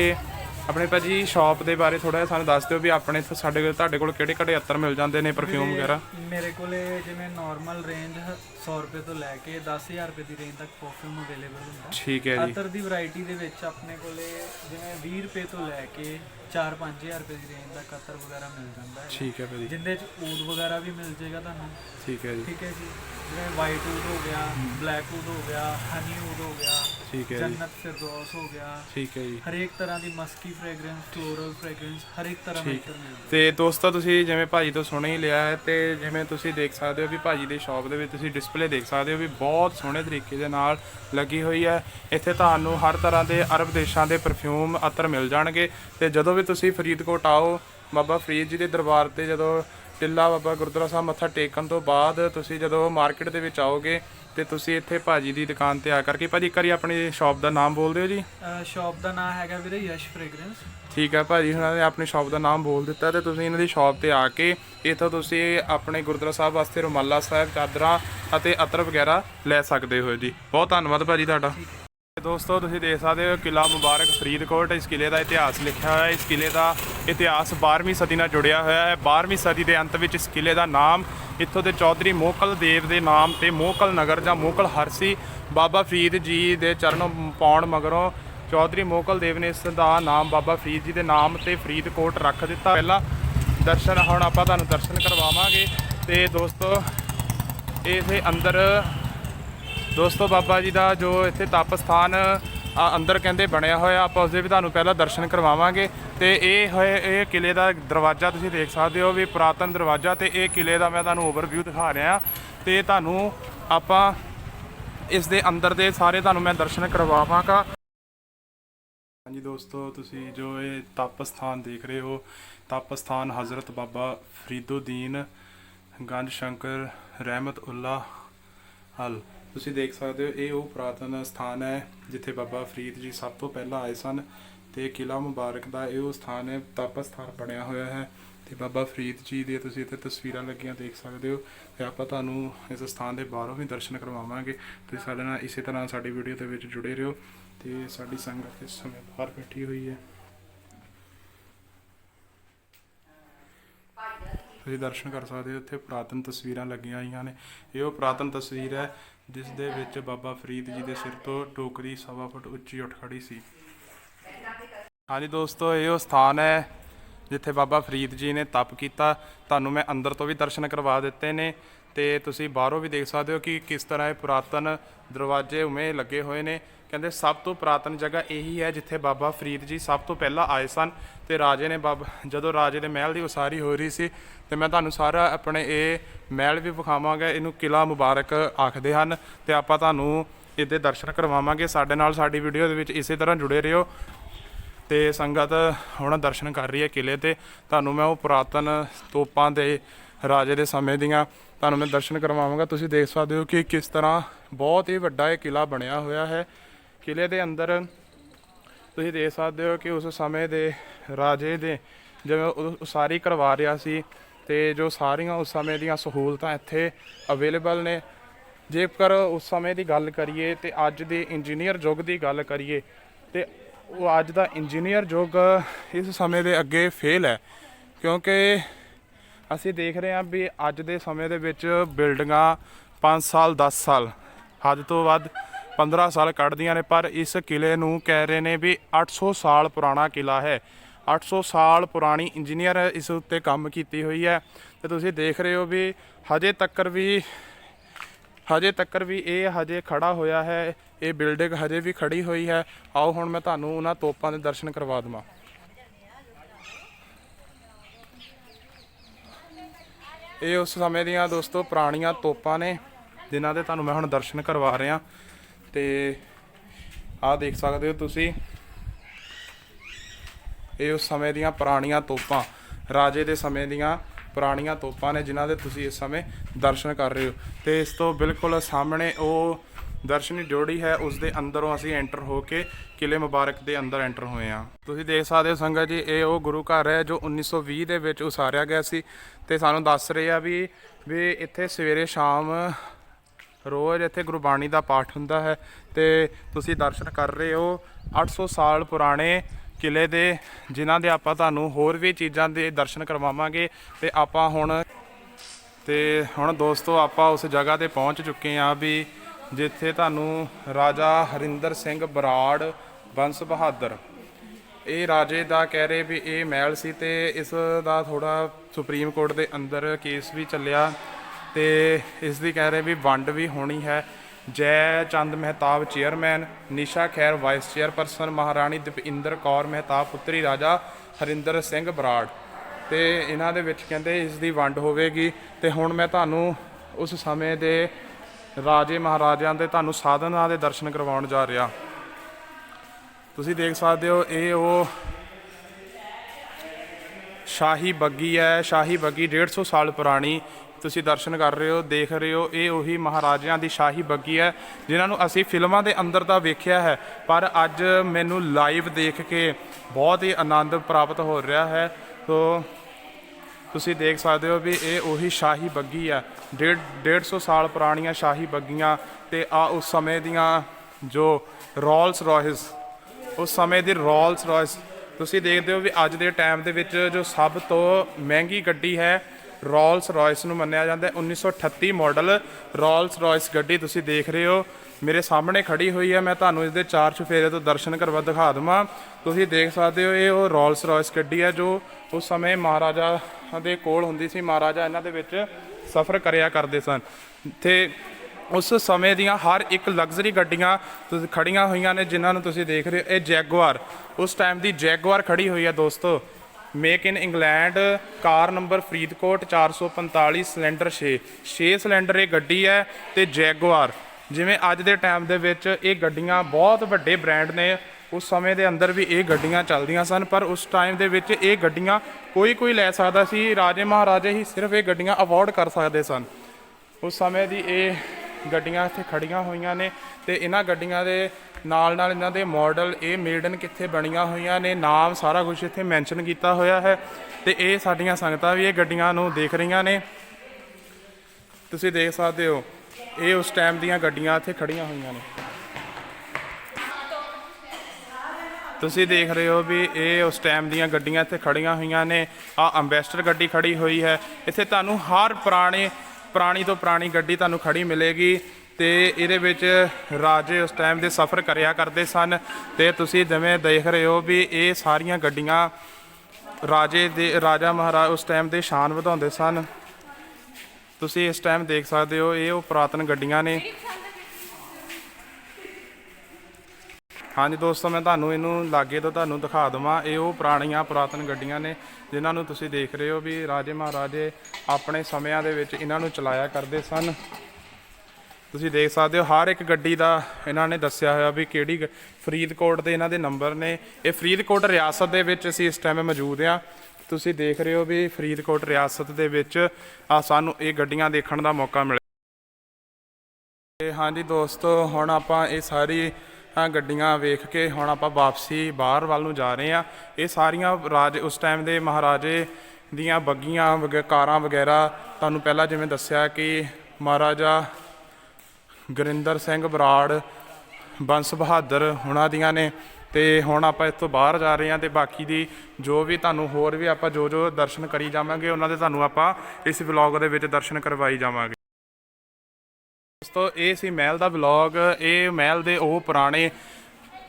ਆਪਣੇ ਭਾਜੀ ਸ਼ਾਪ ਦੇ ਬਾਰੇ ਥੋੜਾ ਜਿਹਾ ਸਾਨੂੰ ਦੱਸ ਦਿਓ ਵੀ ਆਪਣੇ ਇੱਥੇ ਸਾਡੇ ਕੋਲ ਤੁਹਾਡੇ ਕੋਲ ਕਿਹੜੇ ਕਿਹੜੇ ਅਤਰ ਮਿਲ ਜਾਂਦੇ ਨੇ ਪਰਫਿਊਮ ਵਗੈਰਾ? ਮੇਰੇ ਕੋਲੇ ਜਿਵੇਂ ਨਾਰਮਲ ਰੇਂਜ 100 ਰੁਪਏ ਤੋਂ ਲੈ ਕੇ 10000 ਰੁਪਏ ਦੀ ਰੇਂਜ ਤੱਕ ਪਰਫਿਊਮ ਅਵੇਲੇਬਲ ਹੁੰਦਾ। ਠੀਕ ਹੈ ਜੀ। ਅਤਰ ਦੀ ਵੈਰਾਈਟੀ ਦੇ ਵਿੱਚ ਆਪਣੇ ਕੋਲੇ ਜਿਵੇਂ 20 ਰੁਪਏ ਤੋਂ ਲੈ ਕੇ 4-5000 ਰੁਪਏ ਦੀ ਰੇਂਜ ਤੱਕ ਅਤਰ ਵਗੈਰਾ ਮਿਲ ਜਾਂਦਾ ਹੈ। ਠੀਕ ਹੈ ਭਾਜੀ। ਜਿੰਦੇ ਚ ਊਦ ਵਗੈਰਾ ਵੀ ਮਿਲ ਜੇਗਾ ਤੁਹਾਨੂੰ। ਠੀਕ ਹੈ ਜੀ। ਠੀਕ ਹੈ ਜੀ। ਜਿਵੇਂ ਵਾਈਟ ਊਦ ਹੋ ਗਿਆ ਬਲੈਕ ਊਦ ਹੋ ਗਿਆ ਹਨੀ ਊਦ ਹੋ ਗਿਆ। ਠੀਕ ਹੈ ਜੀ। ਜੰਨਤ ਫਿਰਦੌਸ ਹੋ ਗਿਆ। ਠੀਕ ਹੈ ਜੀ। ਹਰੇਕ ਤਰ੍ਹਾਂ ਦੀ ਮਸਕੀ ਫ੍ਰੈਗਰੈਂਸ ਫਲੋਰਲ ਫ੍ਰੈਗਰੈਂਸ ਹਰੇਕ ਤਰ੍ਹਾਂ ਦਾ ਮਿਲਦਾ ਤੇ ਦੋਸਤੋ ਤੁਸੀਂ ਜਿਵੇਂ ਭਾਜੀ ਤੋਂ ਸੁਣ ਹੀ ਲਿਆ ਹੈ ਤੇ ਜਿਵੇਂ ਤੁਸੀਂ ਦੇਖ ਸਕਦੇ ਹੋ ਵੀ ਭਾਜੀ ਦੇ ਸ਼ਾਪ ਦੇ ਵਿੱਚ ਤੁਸੀਂ ਡਿਸਪਲੇ ਦੇਖ ਸਕਦੇ ਹੋ ਵੀ ਬਹੁਤ ਸੋਹਣੇ ਤਰੀਕੇ ਦੇ ਨਾਲ ਲੱਗੀ ਹੋਈ ਹੈ। ਇੱਥੇ ਤੁਹਾਨੂੰ ਹਰ ਤਰ੍ਹਾਂ ਦੇ ਅਰਬ ਦੇਸ਼ਾਂ ਦੇ ਪਰਫਿਊਮ ਅਤਰ ਮਿਲ ਜਾਣਗੇ ਤੇ ਜਦੋਂ ਵੀ ਤੁਸੀਂ ਫਰੀਦਕੋਟ ਆਓ ਬਾਬਾ ਫਰੀਦ ਜੀ ਦੇ ਦਰਬਾਰ ਤੇ ਜਦੋਂ ਟਿੱਲਾ ਬਾਬਾ ਗੁਰਦੁਆਰਾ ਸਾਹਿਬ ਮੱਥਾ ਟੇਕਣ ਤੋਂ ਬਾਅਦ ਤੁਸੀਂ ਜਦੋਂ ਮਾਰਕੀਟ ਦੇ ਵਿੱਚ ਆਓਗੇ ਤੇ ਤੁਸੀਂ ਇੱਥੇ ਭਾਜੀ ਦੀ ਦੁਕਾਨ ਤੇ ਆ ਕਰਕੇ ਭਾਜੀ ਇੱਕ ਵਾਰੀ ਆਪਣੀ ਸ਼ਾਪ ਦਾ ਨਾਮ ਬੋਲ ਦਿਓ ਜੀ। ਸ਼ਾਪ ਦਾ ਨਾਮ ਹੈਗਾ ਵੀਰੇ ਯਸ਼ ਫ੍ਰੈਗਰੈਂਸ। ਠੀਕ ਹੈ ਭਾਜੀ ਉਹਨਾਂ ਨੇ ਆਪਣੀ ਸ਼ਾਪ ਦਾ ਨਾਮ ਬੋਲ ਦਿੱਤਾ ਤੇ ਤੁਸੀਂ ਇਹਨਾਂ ਦੀ ਸ਼ਾਪ ਤੇ ਆ ਕੇ ਇੱਥੋਂ ਤੁਸੀਂ ਆਪਣੇ ਗੁਰਦੁਆਰਾ ਸਾਹਿਬ ਵਾਸਤੇ ਰੁਮਾਲਾ ਸਾਹਿਬ ਚਾਦਰਾਂ ਅਤੇ ਅਤਰ ਵਗੈਰਾ ਲੈ ਸਕਦੇ ਹੋ ਜੀ। ਬਹੁਤ ਧੰਨਵਾਦ ਭਾਜੀ ਤੁਹਾਡਾ। ਦੋਸਤੋ, ਤੁਸੀਂ ਦੇਖ ਸਕਦੇ ਹੋ ਕਿਲਾ ਮੁਬਾਰਕ ਫਰੀਦਕੋਟ। ਇਸ ਕਿਲੇ ਦਾ ਇਤਿਹਾਸ ਲਿਖਿਆ ਹੋਇਆ ਹੈ। ਇਸ ਕਿਲੇ ਦਾ ਇਤਿਹਾਸ 12ਵੀਂ ਸਦੀ ਨਾਲ ਜੁੜਿਆ ਹੋਇਆ ਹੈ। 12ਵੀਂ ਸਦੀ ਦੇ ਅੰਤ ਵਿੱਚ ਇਸ ਕਿਲੇ ਦਾ ਨਾਮ ਇੱਥੋਂ ਦੇ ਚੌਧਰੀ ਮੋਕਲ ਦੇਵ ਦੇ ਨਾਮ ਤੇ ਮੋਕਲ ਨਗਰ ਜਾਂ ਮੋਕਲ ਹਰਸੀ ਬਾਬਾ ਫਰੀਦ ਜੀ ਦੇ ਚਰਨੋਂ ਪਾਉਣ ਮਗਰੋਂ ਚੌਧਰੀ ਮੋਕਲ ਦੇਵ ਨੇ ਇਸ ਦਾ ਨਾਮ ਬਾਬਾ ਫਰੀਦ ਜੀ ਦੇ ਨਾਮ ਤੇ ਫਰੀਦਕੋਟ ਰੱਖ ਦਿੱਤਾ। ਪਹਿਲਾਂ ਦਰਸ਼ਨ, ਹੁਣ ਆਪਾਂ ਤੁਹਾਨੂੰ ਦਰਸ਼ਨ ਕਰਵਾਵਾਂਗੇ। ਤੇ ਦੋਸਤੋ ਇਹਦੇ ਅੰਦਰ ਦੋਸਤੋ, ਬਾਬਾ ਜੀ ਦਾ ਜੋ ਇੱਥੇ ਤਪ ਸਥਾਨ ਅੰਦਰ ਕਹਿੰਦੇ ਬਣਿਆ ਹੋਇਆ, ਆਪਾਂ ਉਸਦੇ ਵੀ ਤੁਹਾਨੂੰ ਪਹਿਲਾਂ ਦਰਸ਼ਨ ਕਰਵਾਵਾਂਗੇ। ਤੇ ਇਹ ਹੋਏ, ਇਹ ਕਿਲੇ ਦਾ ਦਰਵਾਜ਼ਾ ਤੁਸੀਂ ਦੇਖ ਸਕਦੇ ਹੋ ਵੀ ਪੁਰਾਤਨ ਦਰਵਾਜ਼ਾ ਤੇ ਇਹ ਕਿਲੇ ਦਾ ਮੈਂ ਤੁਹਾਨੂੰ ਓਵਰਵਿਊ ਦਿਖਾ ਰਿਹਾ। ਤੇ ਤੁਹਾਨੂੰ ਆਪਾਂ ਇਸ ਦੇ ਅੰਦਰ ਦੇ ਸਾਰੇ ਤੁਹਾਨੂੰ ਮੈਂ ਦਰਸ਼ਨ ਕਰਵਾਵਾਂਗਾ। ਹਾਂਜੀ ਦੋਸਤੋ, ਤੁਸੀਂ ਜੋ ਇਹ ਤਪ ਸਥਾਨ ਦੇਖ ਰਹੇ ਹੋ, ਤਪ ਸਥਾਨ ਹਜ਼ਰਤ ਬਾਬਾ ਫਰੀਦੁਦੀਨ ਗੰਜ ਸ਼ੰਕਰ, ਰਹਿਮਤ ਉੱਲਾ ਹਲ ਤੁਸੀਂ ਦੇਖ ਸਕਦੇ ਹੋ, ਇਹ ਉਹ ਪੁਰਾਤਨ ਸਥਾਨ ਹੈ, ਜਿੱਥੇ ਬਾਬਾ ਫਰੀਦ ਜੀ ਸਭ ਤੋਂ ਪਹਿਲਾਂ ਆਏ ਸਨ ਤੇ ਕਿਲਾ ਮੁਬਾਰਕ ਦਾ ਇਹ ਉਹ ਸਥਾਨ ਹੈ ਤਪ ਸਥਾਨ ਬਣਿਆ ਹੋਇਆ ਹੈ ਤੇ ਬਾਬਾ ਫਰੀਦ ਜੀ ਦੇ ਤੁਸੀਂ ਇੱਥੇ ਤਸਵੀਰਾਂ ਲੱਗੀਆਂ ਦੇਖ ਸਕਦੇ ਹੋ ਤੇ ਆਪਾਂ ਤੁਹਾਨੂੰ ਇਸ ਸਥਾਨ ਦੇ ਬਾਹਰੋਂ ਵੀ ਦਰਸ਼ਨ ਕਰਵਾਵਾਂਗੇ। ਤੁਸੀਂ ਸਾਡੇ ਨਾਲ ਇਸੇ ਤਰ੍ਹਾਂ ਸਾਡੀ ਵੀਡੀਓ ਦੇ ਵਿੱਚ ਜੁੜੇ ਰਹੋ ਤੇ ਸਾਡੀ ਸੰਗਤ ਇਸ ਸਮੇਂ ਬਾਹਰ ਬੈਠੀ ਹੋਈ ਹੈ। ਤੁਸੀਂ ਦਰਸ਼ਨ ਕਰ ਸਕਦੇ ਹੋ। ਉੱਥੇ ਪੁਰਾਤਨ ਤਸਵੀਰਾਂ ਲੱਗੀਆਂ ਹੋਈਆਂ ਨੇ। ਇਹ ਉਹ ਪੁਰਾਤਨ ਤਸਵੀਰ ਹੈ, ਜਿਸ ਦੇ ਵਿੱਚ ਬਾਬਾ ਫਰੀਦ ਜੀ ਦੇ ਸਿਰ ਤੋਂ ਟੋਕਰੀ ਸਵਾ ਫੁੱਟ ਉੱਚੀ ਉੱਠ ਖੜੀ ਸੀ। ਹਾਂਜੀ ਦੋਸਤੋ, ਇਹ ਉਹ ਸਥਾਨ ਹੈ, ਜਿੱਥੇ ਬਾਬਾ ਫਰੀਦ ਜੀ ਨੇ ਤਪ ਕੀਤਾ। ਤੁਹਾਨੂੰ ਮੈਂ ਅੰਦਰ ਤੋਂ ਵੀ ਦਰਸ਼ਨ ਕਰਵਾ ਦਿੱਤੇ ਨੇ ਤੇ ਤੁਸੀਂ ਬਾਹਰੋਂ ਵੀ ਦੇਖ ਸਕਦੇ ਹੋ ਕਿ ਕਿਸ ਤਰ੍ਹਾਂ ਇਹ ਪੁਰਾਤਨ ਦਰਵਾਜ਼ੇ ਉਵੇਂ ਲੱਗੇ ਹੋਏ ਨੇ। ਕਹਿੰਦੇ ਸਭ ਤੋਂ ਪੁਰਾਤਨ ਜਗ੍ਹਾ ਇਹੀ ਹੈ ਜਿੱਥੇ ਬਾਬਾ ਫਰੀਦ ਜੀ ਸਭ ਤੋਂ ਪਹਿਲਾਂ ਆਏ ਸਨ ਤੇ ਰਾਜੇ ਨੇ ਬਾਬਾ, ਜਦੋਂ ਰਾਜੇ ਦੇ ਮਹਿਲ ਦੀ ਉਸਾਰੀ ਹੋ ਰਹੀ ਸੀ ਤੇ ਮੈਂ ਤੁਹਾਨੂੰ ਸਾਰਾ ਆਪਣੇ ਇਹ ਮਹਿਲ ਵੀ ਵਿਖਾਵਾਂਗਾ, ਇਹਨੂੰ ਕਿਲਾ ਮੁਬਾਰਕ ਆਖਦੇ ਹਨ ਤੇ ਆਪਾਂ ਤੁਹਾਨੂੰ ਇਹਦੇ ਦਰਸ਼ਨ ਕਰਵਾਵਾਂਗੇ। ਸਾਡੇ ਨਾਲ ਸਾਡੀ ਵੀਡੀਓ ਦੇ ਵਿੱਚ ਇਸੇ ਤਰ੍ਹਾਂ ਜੁੜੇ ਰਹੋ ਤੇ ਸੰਗਤ ਹੁਣ ਦਰਸ਼ਨ ਕਰ ਰਹੀ ਹੈ ਕਿਲੇ ਤੇ। ਤੁਹਾਨੂੰ ਮੈਂ ਉਹ ਪੁਰਾਤਨ ਤੋਪਾਂ ਦੇ ਰਾਜੇ ਦੇ ਸਮੇਂ ਦੀਆਂ ਤੁਹਾਨੂੰ ਮੈਂ ਦਰਸ਼ਨ ਕਰਵਾਵਾਂਗਾ। ਤੁਸੀਂ ਦੇਖ ਸਕਦੇ ਹੋ ਕਿ ਕਿਸ ਤਰ੍ਹਾਂ ਬਹੁਤ ਹੀ ਵੱਡਾ ਇਹ ਕਿਲਾ ਬਣਿਆ ਹੋਇਆ ਹੈ। ਕਿਲੇ ਦੇ ਅੰਦਰ ਤੁਸੀਂ ਦੇਖ ਸਕਦੇ ਹੋ ਕਿ ਉਸ ਸਮੇਂ ਦੇ ਰਾਜੇ ਦੇ ਜਿਵੇਂ ਉਹ ਉਸਾਰੀ ਕਰਵਾ ਰਿਹਾ ਸੀ ਤੇ ਜੋ ਸਾਰੀਆਂ ਉਸ ਸਮੇਂ ਦੀਆਂ ਸਹੂਲਤਾਂ ਇੱਥੇ ਅਵੇਲੇਬਲ ਨੇ। ਜੇਕਰ ਉਸ ਸਮੇਂ ਦੀ ਗੱਲ ਕਰੀਏ ਤੇ ਅੱਜ ਦੇ ਇੰਜੀਨੀਅਰ ਯੁੱਗ ਦੀ ਗੱਲ ਕਰੀਏ ਤੇ ਉਹ ਅੱਜ ਦਾ ਇੰਜੀਨੀਅਰ ਯੁੱਗ ਇਸ ਸਮੇਂ ਦੇ ਅੱਗੇ ਫੇਲ ਹੈ ਕਿਉਂਕਿ ਅਸੀਂ ਦੇਖ ਰਹੇ ਹਾਂ ਵੀ ਅੱਜ ਦੇ ਸਮੇਂ ਦੇ ਵਿੱਚ ਬਿਲਡਿੰਗਾਂ 5 ਸਾਲ 10 ਸਾਲ, ਹੱਦ ਤੋਂ ਵੱਧ 15 ਸਾਲ ਕੱਢਦੀਆਂ ਨੇ, ਪਰ ਇਸ ਕਿਲੇ ਨੂੰ ਕਹਿ ਰਹੇ ਨੇ ਵੀ 800 ਸਾਲ ਪੁਰਾਣਾ ਕਿਲਾ ਹੈ। 800 ਸਾਲ ਪੁਰਾਣੀ ਇੰਜੀਨੀਅਰ ਇਸ ਉੱਤੇ ਕੰਮ ਕੀਤੀ ਹੋਈ ਹੈ। ਤੇ ਤੁਸੀਂ ਦੇਖ ਰਹੇ ਹੋ ਵੀ ਹਜੇ ਤੱਕਰ ਵੀ, ਹਜੇ ਤੱਕਰ ਵੀ ਇਹ ਹਜੇ ਖੜਾ ਹੋਇਆ ਹੈ। ਇਹ ਬਿਲਡਿੰਗ ਹਜੇ ਵੀ ਖੜੀ ਹੋਈ ਹੈ। ਆਓ ਹੁਣ ਮੈਂ ਤੁਹਾਨੂੰ ਉਹਨਾਂ ਤੋਪਾਂ ਦੇ ਦਰਸ਼ਨ ਕਰਵਾ ਦਵਾਂ। ਇਹ ਉਸ ਸਮੇਂ ਦੀਆਂ ਦੋਸਤੋ ਪੁਰਾਣੀਆਂ ਤੋਪਾਂ ਨੇ, ਜਿਨ੍ਹਾਂ ਦੇ ਤੁਹਾਨੂੰ ਮੈਂ ਹੁਣ ਦਰਸ਼ਨ ਕਰਵਾ ਰਿਹਾ। ਤੇ ਆਹ ਦੇਖ ਸਕਦੇ ਹੋ ਤੁਸੀਂ। ਇਹ ਉਸ ਸਮੇਂ ਦੀਆਂ ਪੁਰਾਣੀਆਂ ਤੋਪਾਂ, ਰਾਜੇ ਦੇ ਸਮੇਂ ਦੀਆਂ ਪੁਰਾਣੀਆਂ ਤੋਪਾਂ ਨੇ ਜਿਨ੍ਹਾਂ ਦੇ ਤੁਸੀਂ ਇਸ ਸਮੇਂ ਦਰਸ਼ਨ ਕਰ ਰਹੇ ਹੋ। ਤੇ ਇਸ ਤੋਂ ਬਿਲਕੁਲ ਸਾਹਮਣੇ ਉਹ ਦਰਸ਼ਨੀ ਜੋੜੀ ਹੈ, ਉਸ ਦੇ ਅੰਦਰੋਂ ਅਸੀਂ ਐਂਟਰ ਹੋ ਕੇ ਕਿਲੇ ਮੁਬਾਰਕ ਦੇ ਅੰਦਰ ਐਂਟਰ ਹੋਏ ਹਾਂ। ਤੁਸੀਂ ਦੇਖ ਸਕਦੇ ਹੋ ਸੰਗਤ ਜੀ, ਇਹ ਉਹ ਗੁਰੂ ਘਰ ਹੈ ਜੋ 1920 ਦੇ ਵਿੱਚ ਉਸਾਰਿਆ ਗਿਆ ਸੀ। ਤੇ ਸਾਨੂੰ ਦੱਸ ਰਹੇ ਆ ਵੀ ਵੀ ਇੱਥੇ ਸਵੇਰੇ ਸ਼ਾਮ ਰੋਜ਼ ਇੱਥੇ ਗੁਰਬਾਣੀ ਦਾ ਪਾਠ ਹੁੰਦਾ ਹੈ ਤੇ ਤੁਸੀਂ ਦਰਸ਼ਨ ਕਰ ਰਹੇ ਹੋ 800 ਸਾਲ ਪੁਰਾਣੇ ਕਿਲੇ ਦੇ, ਜਿਨ੍ਹਾਂ ਦੇ ਆਪਾਂ ਤੁਹਾਨੂੰ ਹੋਰ ਵੀ ਚੀਜ਼ਾਂ ਦੇ ਦਰਸ਼ਨ ਕਰਵਾਵਾਂਗੇ ਤੇ ਆਪਾਂ ਹੁਣ ਤੇ ਹੁਣ ਦੋਸਤੋ ਆਪਾਂ ਉਸ ਜਗ੍ਹਾ ਤੇ ਪਹੁੰਚ ਚੁੱਕੇ ਹਾਂ ਵੀ ਜਿੱਥੇ ਤੁਹਾਨੂੰ ਰਾਜਾ ਹਰਿੰਦਰ ਸਿੰਘ ਬਰਾੜ ਬੰਸ ਬਹਾਦਰ। ਇਹ ਰਾਜੇ ਦਾ ਕਹਿ ਰਹੇ ਵੀ ਇਹ ਮਹਿਲ ਸੀ ਤੇ ਇਸ ਦਾ ਥੋੜਾ ਸੁਪਰੀਮ ਕੋਰਟ ਦੇ ਅੰਦਰ ਕੇਸ ਵੀ ਚੱਲਿਆ। ਤੇ ਇਸ ਦੀ ਕਹਿ ਰਹੇ ਵੀ ਵੰਡ ਵੀ ਹੋਣੀ ਹੈ। ਜੈ ਚੰਦ ਮਹਿਤਾਬ ਚੇਅਰਮੈਨ, ਨਿਸ਼ਾ ਖੈਰ ਵਾਈਸ ਚੇਅਰਪਰਸਨ ਮਹਾਰਾਣੀ ਦਪਿੰਦਰ ਕੌਰ ਮਹਿਤਾਬ ਪੁੱਤਰੀ ਰਾਜਾ ਹਰਿੰਦਰ ਸਿੰਘ ਬਰਾੜ। ਤੇ ਇਹਨਾਂ ਦੇ ਵਿੱਚ ਕਹਿੰਦੇ ਇਸ ਦੀ ਵੰਡ ਹੋਵੇਗੀ। ਤੇ ਹੁਣ ਮੈਂ ਤੁਹਾਨੂੰ ਉਸ ਸਮੇਂ ਦੇ ਰਾਜੇ ਮਹਾਰਾਜਿਆਂ ਦੇ ਤੁਹਾਨੂੰ ਸਾਧਨਾਂ ਦੇ ਦਰਸ਼ਨ ਕਰਵਾਉਣ ਜਾ ਰਿਹਾ। ਤੁਸੀਂ ਦੇਖ ਸਕਦੇ ਹੋ, ਇਹ ਉਹ ਸ਼ਾਹੀ ਬੱਗੀ ਹੈ। ਸ਼ਾਹੀ ਬੱਗੀ 150 ਸਾਲ ਪੁਰਾਣੀ ਤੁਸੀਂ ਦਰਸ਼ਨ ਕਰ ਰਹੇ ਹੋ, ਦੇਖ ਰਹੇ ਹੋ, ਇਹ ਉਹੀ ਮਹਾਰਾਜਿਆਂ ਦੀ ਸ਼ਾਹੀ ਬੱਗੀ ਹੈ, ਜਿਨ੍ਹਾਂ ਨੂੰ ਅਸੀਂ ਫਿਲਮਾਂ ਦੇ ਅੰਦਰ ਤਾਂ ਵੇਖਿਆ ਹੈ, ਪਰ ਅੱਜ ਮੈਨੂੰ ਲਾਈਵ ਦੇਖ ਕੇ ਬਹੁਤ ਹੀ ਆਨੰਦ ਪ੍ਰਾਪਤ ਹੋ ਰਿਹਾ ਹੈ। ਸੋ ਤੁਸੀਂ ਦੇਖ ਸਕਦੇ ਹੋ ਵੀ ਇਹ ਉਹੀ ਸ਼ਾਹੀ ਬੱਗੀ ਆ ਡੇਢ 150 ਸਾਲ ਪੁਰਾਣੀਆਂ ਸ਼ਾਹੀ ਬੱਗੀਆਂ ਤੇ ਆ ਉਸ ਸਮੇਂ ਦੀਆਂ ਜੋ ਰੋਲਸ ਰॉयਸ ਉਸ ਸਮੇਂ ਦੀ ਰੋਲਸ ਰॉयਸ ਤੁਸੀਂ ਦੇਖਦੇ ਹੋ ਵੀ ਅੱਜ ਦੇ ਟਾਈਮ ਦੇ ਵਿੱਚ ਜੋ ਸਭ ਤੋਂ ਮਹਿੰਗੀ ਗੱਡੀ ਹੈ ਰੋਲਸ ਰਾਇਸ ਨੂੰ ਮੰਨਿਆ ਜਾਂਦਾ ਹੈ। 1938 ਮਾਡਲ ਰੋਲਸ ਰਾਇਸ ਗੱਡੀ ਤੁਸੀਂ ਦੇਖ ਰਹੇ ਹੋ। ਮੇਰੇ ਸਾਹਮਣੇ ਖੜੀ ਹੋਈ ਹੈ। ਮੈਂ ਤੁਹਾਨੂੰ ਇਸ ਦੇ ਚਾਰ ਚੁਫੇਰੇ ਤੋਂ ਦਰਸ਼ਨ ਕਰਵਾ ਦਿਖਾ ਦਵਾਂ। ਤੁਸੀਂ ਦੇਖ ਸਕਦੇ ਹੋ, ਇਹ ਉਹ ਰੋਲਸ ਰਾਇਸ ਗੱਡੀ ਹੈ ਜੋ ਉਸ ਸਮੇਂ ਮਹਾਰਾਜਾ ਦੇ ਕੋਲ ਹੁੰਦੀ ਸੀ। ਮਹਾਰਾਜਾ ਇਹਨਾਂ ਦੇ ਵਿੱਚ ਸਫ਼ਰ ਕਰਿਆ ਕਰਦੇ ਸਨ। ਤੇ ਉਸ ਸਮੇਂ ਦੀਆਂ ਹਰ ਇੱਕ ਲਗਜ਼ਰੀ ਗੱਡੀਆਂ ਖੜੀਆਂ ਹੋਈਆਂ ਨੇ, ਜਿਨ੍ਹਾਂ ਨੂੰ ਤੁਸੀਂ ਦੇਖ ਰਹੇ ਹੋ, ਇਹ ਜੈਗੁਆਰ ਉਸ ਟਾਈਮ ਦੀ ਜੈਗੁਆਰ ਖੜੀ ਹੋਈ ਹੈ ਦੋਸਤੋ। Make in England car number Faridkot 445 cylinder 6 6 cylinder ਇਹ ਗੱਡੀ ਹੈ ਤੇ ਜੈਗੁਆਰ ਜਿਵੇਂ ਅੱਜ ਦੇ ਟਾਈਮ ਦੇ ਵਿੱਚ ਇਹ ਗੱਡੀਆਂ ਬਹੁਤ ਵੱਡੇ ਬ੍ਰਾਂਡ ਨੇ। ਉਸ ਸਮੇਂ ਦੇ ਅੰਦਰ ਵੀ ਇਹ ਗੱਡੀਆਂ ਚੱਲਦੀਆਂ ਸਨ, ਪਰ ਉਸ ਟਾਈਮ ਦੇ ਵਿੱਚ ਇਹ ਗੱਡੀਆਂ ਕੋਈ ਕੋਈ ਲੈ ਸਕਦਾ ਸੀ। ਰਾਜੇ ਮਹਾਰਾਜੇ ਹੀ ਸਿਰਫ ਇਹ ਗੱਡੀਆਂ ਅਵਾਰਡ ਕਰ ਸਕਦੇ ਸਨ। ਉਸ ਸਮੇਂ ਦੀ ਇਹ ਗੱਡੀਆਂ ਇੱਥੇ ਖੜੀਆਂ ਹੋਈਆਂ ਨੇ ਤੇ ਇਹਨਾਂ ਗੱਡੀਆਂ ਦੇ ਨਾਲ ਨਾਲ ਇਹਨਾਂ ਦੇ ਮਾਡਲ ਇਹ ਮੇਡਨ ਕਿੱਥੇ ਬਣੀਆਂ ਹੋਈਆਂ ਨੇ, ਨਾਮ ਸਾਰਾ ਕੁਝ ਇੱਥੇ ਮੈਂਸ਼ਨ ਕੀਤਾ ਹੋਇਆ ਹੈ ਤੇ ਇਹ ਸਾਡੀਆਂ ਸੰਗਤਾਂ ਵੀ ਇਹ ਗੱਡੀਆਂ ਨੂੰ ਦੇਖ ਰਹੀਆਂ ਨੇ। ਤੁਸੀਂ ਦੇਖ ਸਕਦੇ ਹੋ, ਇਹ ਉਸ ਟਾਈਮ ਦੀਆਂ ਗੱਡੀਆਂ ਇੱਥੇ ਖੜੀਆਂ ਹੋਈਆਂ ਨੇ। ਤੁਸੀਂ ਦੇਖ ਰਹੇ ਹੋ ਵੀ ਇਹ ਉਸ ਟਾਈਮ ਦੀਆਂ ਗੱਡੀਆਂ ਇੱਥੇ ਖੜੀਆਂ ਹੋਈਆਂ ਨੇ। ਆ ਅੰਬੈਸਟਰ ਗੱਡੀ ਖੜੀ ਹੋਈ ਹੈ। ਇੱਥੇ ਤੁਹਾਨੂੰ ਹਰ ਪੁਰਾਣੇ ਪੁਰਾਣੀ ਤੋਂ ਪੁਰਾਣੀ ਗੱਡੀ ਤੁਹਾਨੂੰ ਖੜੀ ਮਿਲੇਗੀ ਤੇ ਇਹਦੇ ਵਿੱਚ ਰਾਜੇ ਉਸ ਟਾਈਮ ਦੇ ਸਫ਼ਰ ਕਰਿਆ ਕਰਦੇ ਸਨ ਤੇ ਤੁਸੀਂ ਜਿਵੇਂ ਦੇਖ ਰਹੇ ਹੋ ਵੀ ਇਹ ਸਾਰੀਆਂ ਗੱਡੀਆਂ ਰਾਜੇ ਦੇ, ਰਾਜਾ ਮਹਾਰਾਜ ਉਸ ਟਾਈਮ ਦੇ ਸ਼ਾਨ ਵਧਾਉਂਦੇ ਸਨ। ਤੁਸੀਂ ਇਸ ਟਾਈਮ ਦੇਖ ਸਕਦੇ ਹੋ, ਇਹ ਉਹ ਪੁਰਾਤਨ ਗੱਡੀਆਂ ਨੇ। ਹਾਂਜੀ ਦੋਸਤੋ, ਮੈਂ ਤੁਹਾਨੂੰ ਇਹਨੂੰ ਲਾਗੇ ਤੋਂ ਤੁਹਾਨੂੰ ਦਿਖਾ ਦਵਾਂ। ਇਹ ਉਹ ਪੁਰਾਣੀਆਂ ਪੁਰਾਤਨ ਗੱਡੀਆਂ ਨੇ, ਜਿਨ੍ਹਾਂ ਨੂੰ ਤੁਸੀਂ ਦੇਖ ਰਹੇ ਹੋ ਵੀ ਰਾਜੇ ਮਹਾਰਾਜੇ ਆਪਣੇ ਸਮਿਆਂ ਦੇ ਵਿੱਚ ਇਹਨਾਂ ਨੂੰ ਚਲਾਇਆ ਕਰਦੇ ਸਨ। ਤੁਸੀਂ ਦੇਖ ਸਕਦੇ ਹੋ, ਹਰ ਇੱਕ ਗੱਡੀ ਦਾ ਇਹਨਾਂ ਨੇ ਦੱਸਿਆ ਹੋਇਆ ਵੀ ਕਿਹੜੀ ਗ- ਫਰੀਦਕੋਟ ਦੇ ਇਹਨਾਂ ਦੇ ਨੰਬਰ ਨੇ। ਇਹ ਫਰੀਦਕੋਟ ਰਿਆਸਤ ਦੇ ਵਿੱਚ ਅਸੀਂ ਇਸ ਟਾਈਮ ਮੌਜੂਦ ਆ ਤੁਸੀਂ ਦੇਖ ਰਹੇ ਹੋ ਵੀ ਫਰੀਦਕੋਟ ਰਿਆਸਤ ਦੇ ਵਿੱਚ, ਆ ਸਾਨੂੰ ਇਹ ਗੱਡੀਆਂ ਦੇਖਣ ਦਾ ਮੌਕਾ ਮਿਲਿਆ। ਤੇ ਹਾਂਜੀ ਦੋਸਤੋ, ਹੁਣ ਆਪਾਂ ਇਹ ਸਾਰੀ ਗੱਡੀਆਂ ਵੇਖ ਕੇ ਹੁਣ ਆਪਾਂ ਵਾਪਸੀ ਬਾਹਰ ਵੱਲ ਨੂੰ ਜਾ ਰਹੇ ਆ ਇਹ ਸਾਰੀਆਂ ਰਾਜ ਉਸ ਟਾਈਮ ਦੇ ਮਹਾਰਾਜੇ ਦੀਆਂ ਬੱਗੀਆਂ ਵਗ- ਕਾਰਾਂ ਵਗੈਰਾ ਤੁਹਾਨੂੰ ਪਹਿਲਾਂ ਜਿਵੇਂ ਦੱਸਿਆ ਕਿ ਮਹਾਰਾਜਾ ਗੁਰਿੰਦਰ ਸਿੰਘ ਬਰਾੜ, ਬੰਸ ਬਹਾਦਰ ਹੁਣਾਂ ਦੀਆਂ ਨੇ ਤੇ ਹੁਣ ਆਪਾਂ ਇੱਥੋਂ ਬਾਹਰ ਜਾ ਰਹੇ ਹਾਂ ਤੇ ਬਾਕੀ ਦੀ ਜੋ ਵੀ ਤੁਹਾਨੂੰ ਹੋਰ ਵੀ ਆਪਾਂ ਜੋ ਜੋ ਦਰਸ਼ਨ ਕਰੀ ਜਾਵਾਂਗੇ, ਉਹਨਾਂ ਦੇ ਤੁਹਾਨੂੰ ਆਪਾਂ ਇਸ ਵਲੌਗ ਦੇ ਵਿੱਚ ਦਰਸ਼ਨ ਕਰਵਾਈ ਜਾਵਾਂਗੇ। ਇਹ ਸੀ ਮਹਿਲ ਦਾ ਵਲੌਗ ਇਹ ਮਹਿਲ ਦੇ ਉਹ ਪੁਰਾਣੇ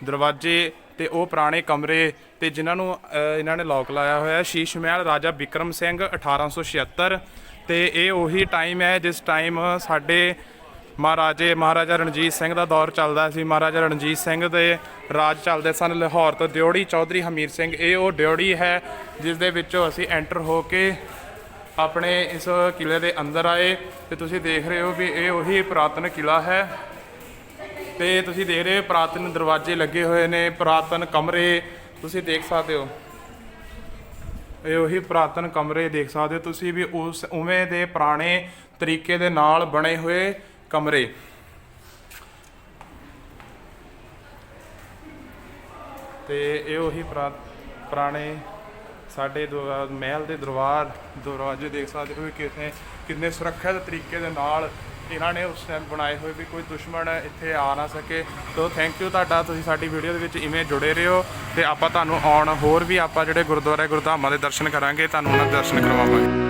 ਦਰਵਾਜ਼ੇ ਤੇ ਉਹ ਪੁਰਾਣੇ ਕਮਰੇ ਤੇ ਜਿਨ੍ਹਾਂ ਨੂੰ ਇਹਨਾਂ ਨੇ ਲੋਕ ਲਾਇਆ ਹੋਇਆ ਸ਼ੀਸ਼ ਮਹਿਲ ਰਾਜਾ ਬਿਕਰਮ ਸਿੰਘ 1876 ਤੇ ਇਹ ਉਹੀ ਟਾਈਮ ਹੈ ਜਿਸ ਟਾਈਮ ਸਾਡੇ ਮਹਾਰਾਜੇ, ਮਹਾਰਾਜਾ ਰਣਜੀਤ ਸਿੰਘ ਦਾ ਦੌਰ ਚੱਲਦਾ ਸੀ। ਮਹਾਰਾਜਾ ਰਣਜੀਤ ਸਿੰਘ ਦੇ ਰਾਜ ਚੱਲਦੇ ਸਨ। ਲਾਹੌਰ ਤੋਂ ਦਿਉੜੀ ਚੌਧਰੀ ਹਮੀਰ ਸਿੰਘ, ਇਹ ਉਹ ਦਿਉੜੀ ਹੈ ਜਿਸ ਦੇ ਵਿੱਚੋਂ ਅਸੀਂ ਐਂਟਰ ਹੋ ਕੇ ਆਪਣੇ ਇਸ ਕਿਲੇ ਦੇ ਅੰਦਰ ਆਏ ਤੇ ਤੁਸੀਂ ਦੇਖ ਰਹੇ ਹੋ ਵੀ ਇਹ ਉਹੀ ਪੁਰਾਤਨ ਕਿਲਾ ਹੈ। ਤੇ ਤੁਸੀਂ ਦੇਖ ਰਹੇ ਹੋ ਪੁਰਾਤਨ ਦਰਵਾਜ਼ੇ ਲੱਗੇ ਹੋਏ ਨੇ, ਪੁਰਾਤਨ ਕਮਰੇ, ਤੁਸੀਂ ਦੇਖ ਸਕਦੇ ਹੋ। ਇਹ ਉਹੀ ਪੁਰਾਤਨ ਕਮਰੇ ਦੇਖ ਸਕਦੇ ਹੋ ਤੁਸੀਂ ਵੀ ਉਸ ਉਵੇਂ ਦੇ ਪੁਰਾਣੇ ਤਰੀਕੇ ਦੇ ਨਾਲ ਬਣੇ ਹੋਏ ਕਮਰੇ। ਤੇ ਇਹ ਉਹੀ ਪੁਰਾ- ਪੁਰਾਣੇ ਸਾਡੇ ਦੁਆ- ਮਹਿਲ ਦੇ ਦਰਬਾਰ, ਦਰਵਾਜ਼ੇ ਦੇਖ ਸਕਦੇ ਹੋ ਵੀ ਕਿਥੇ ਕਿੰਨੇ ਸੁਰੱਖਿਅਤ ਤਰੀਕੇ ਦੇ ਨਾਲ ਇਹਨਾਂ ਨੇ ਉਸ ਟਾਈਮ ਬਣਾਏ ਹੋਏ ਵੀ ਕੋਈ ਦੁਸ਼ਮਣ ਇੱਥੇ ਆ ਨਾ ਸਕੇ। ਸੋ ਥੈਂਕ ਯੂ ਤੁਹਾਡਾ, ਤੁਸੀਂ ਸਾਡੀ ਵੀਡੀਓ ਦੇ ਵਿੱਚ ਇਵੇਂ ਜੁੜੇ ਰਹੋ ਤੇ ਆਪਾਂ ਤੁਹਾਨੂੰ ਆਉਣ, ਹੋਰ ਵੀ ਆਪਾਂ ਜਿਹੜੇ ਗੁਰਦੁਆਰੇ ਗੁਰਧਾਮਾਂ ਦੇ ਦਰਸ਼ਨ ਕਰਾਂਗੇ, ਤੁਹਾਨੂੰ ਉਹਨਾਂ ਦੇ ਦਰਸ਼ਨ ਕਰਵਾਵਾਂਗੇ।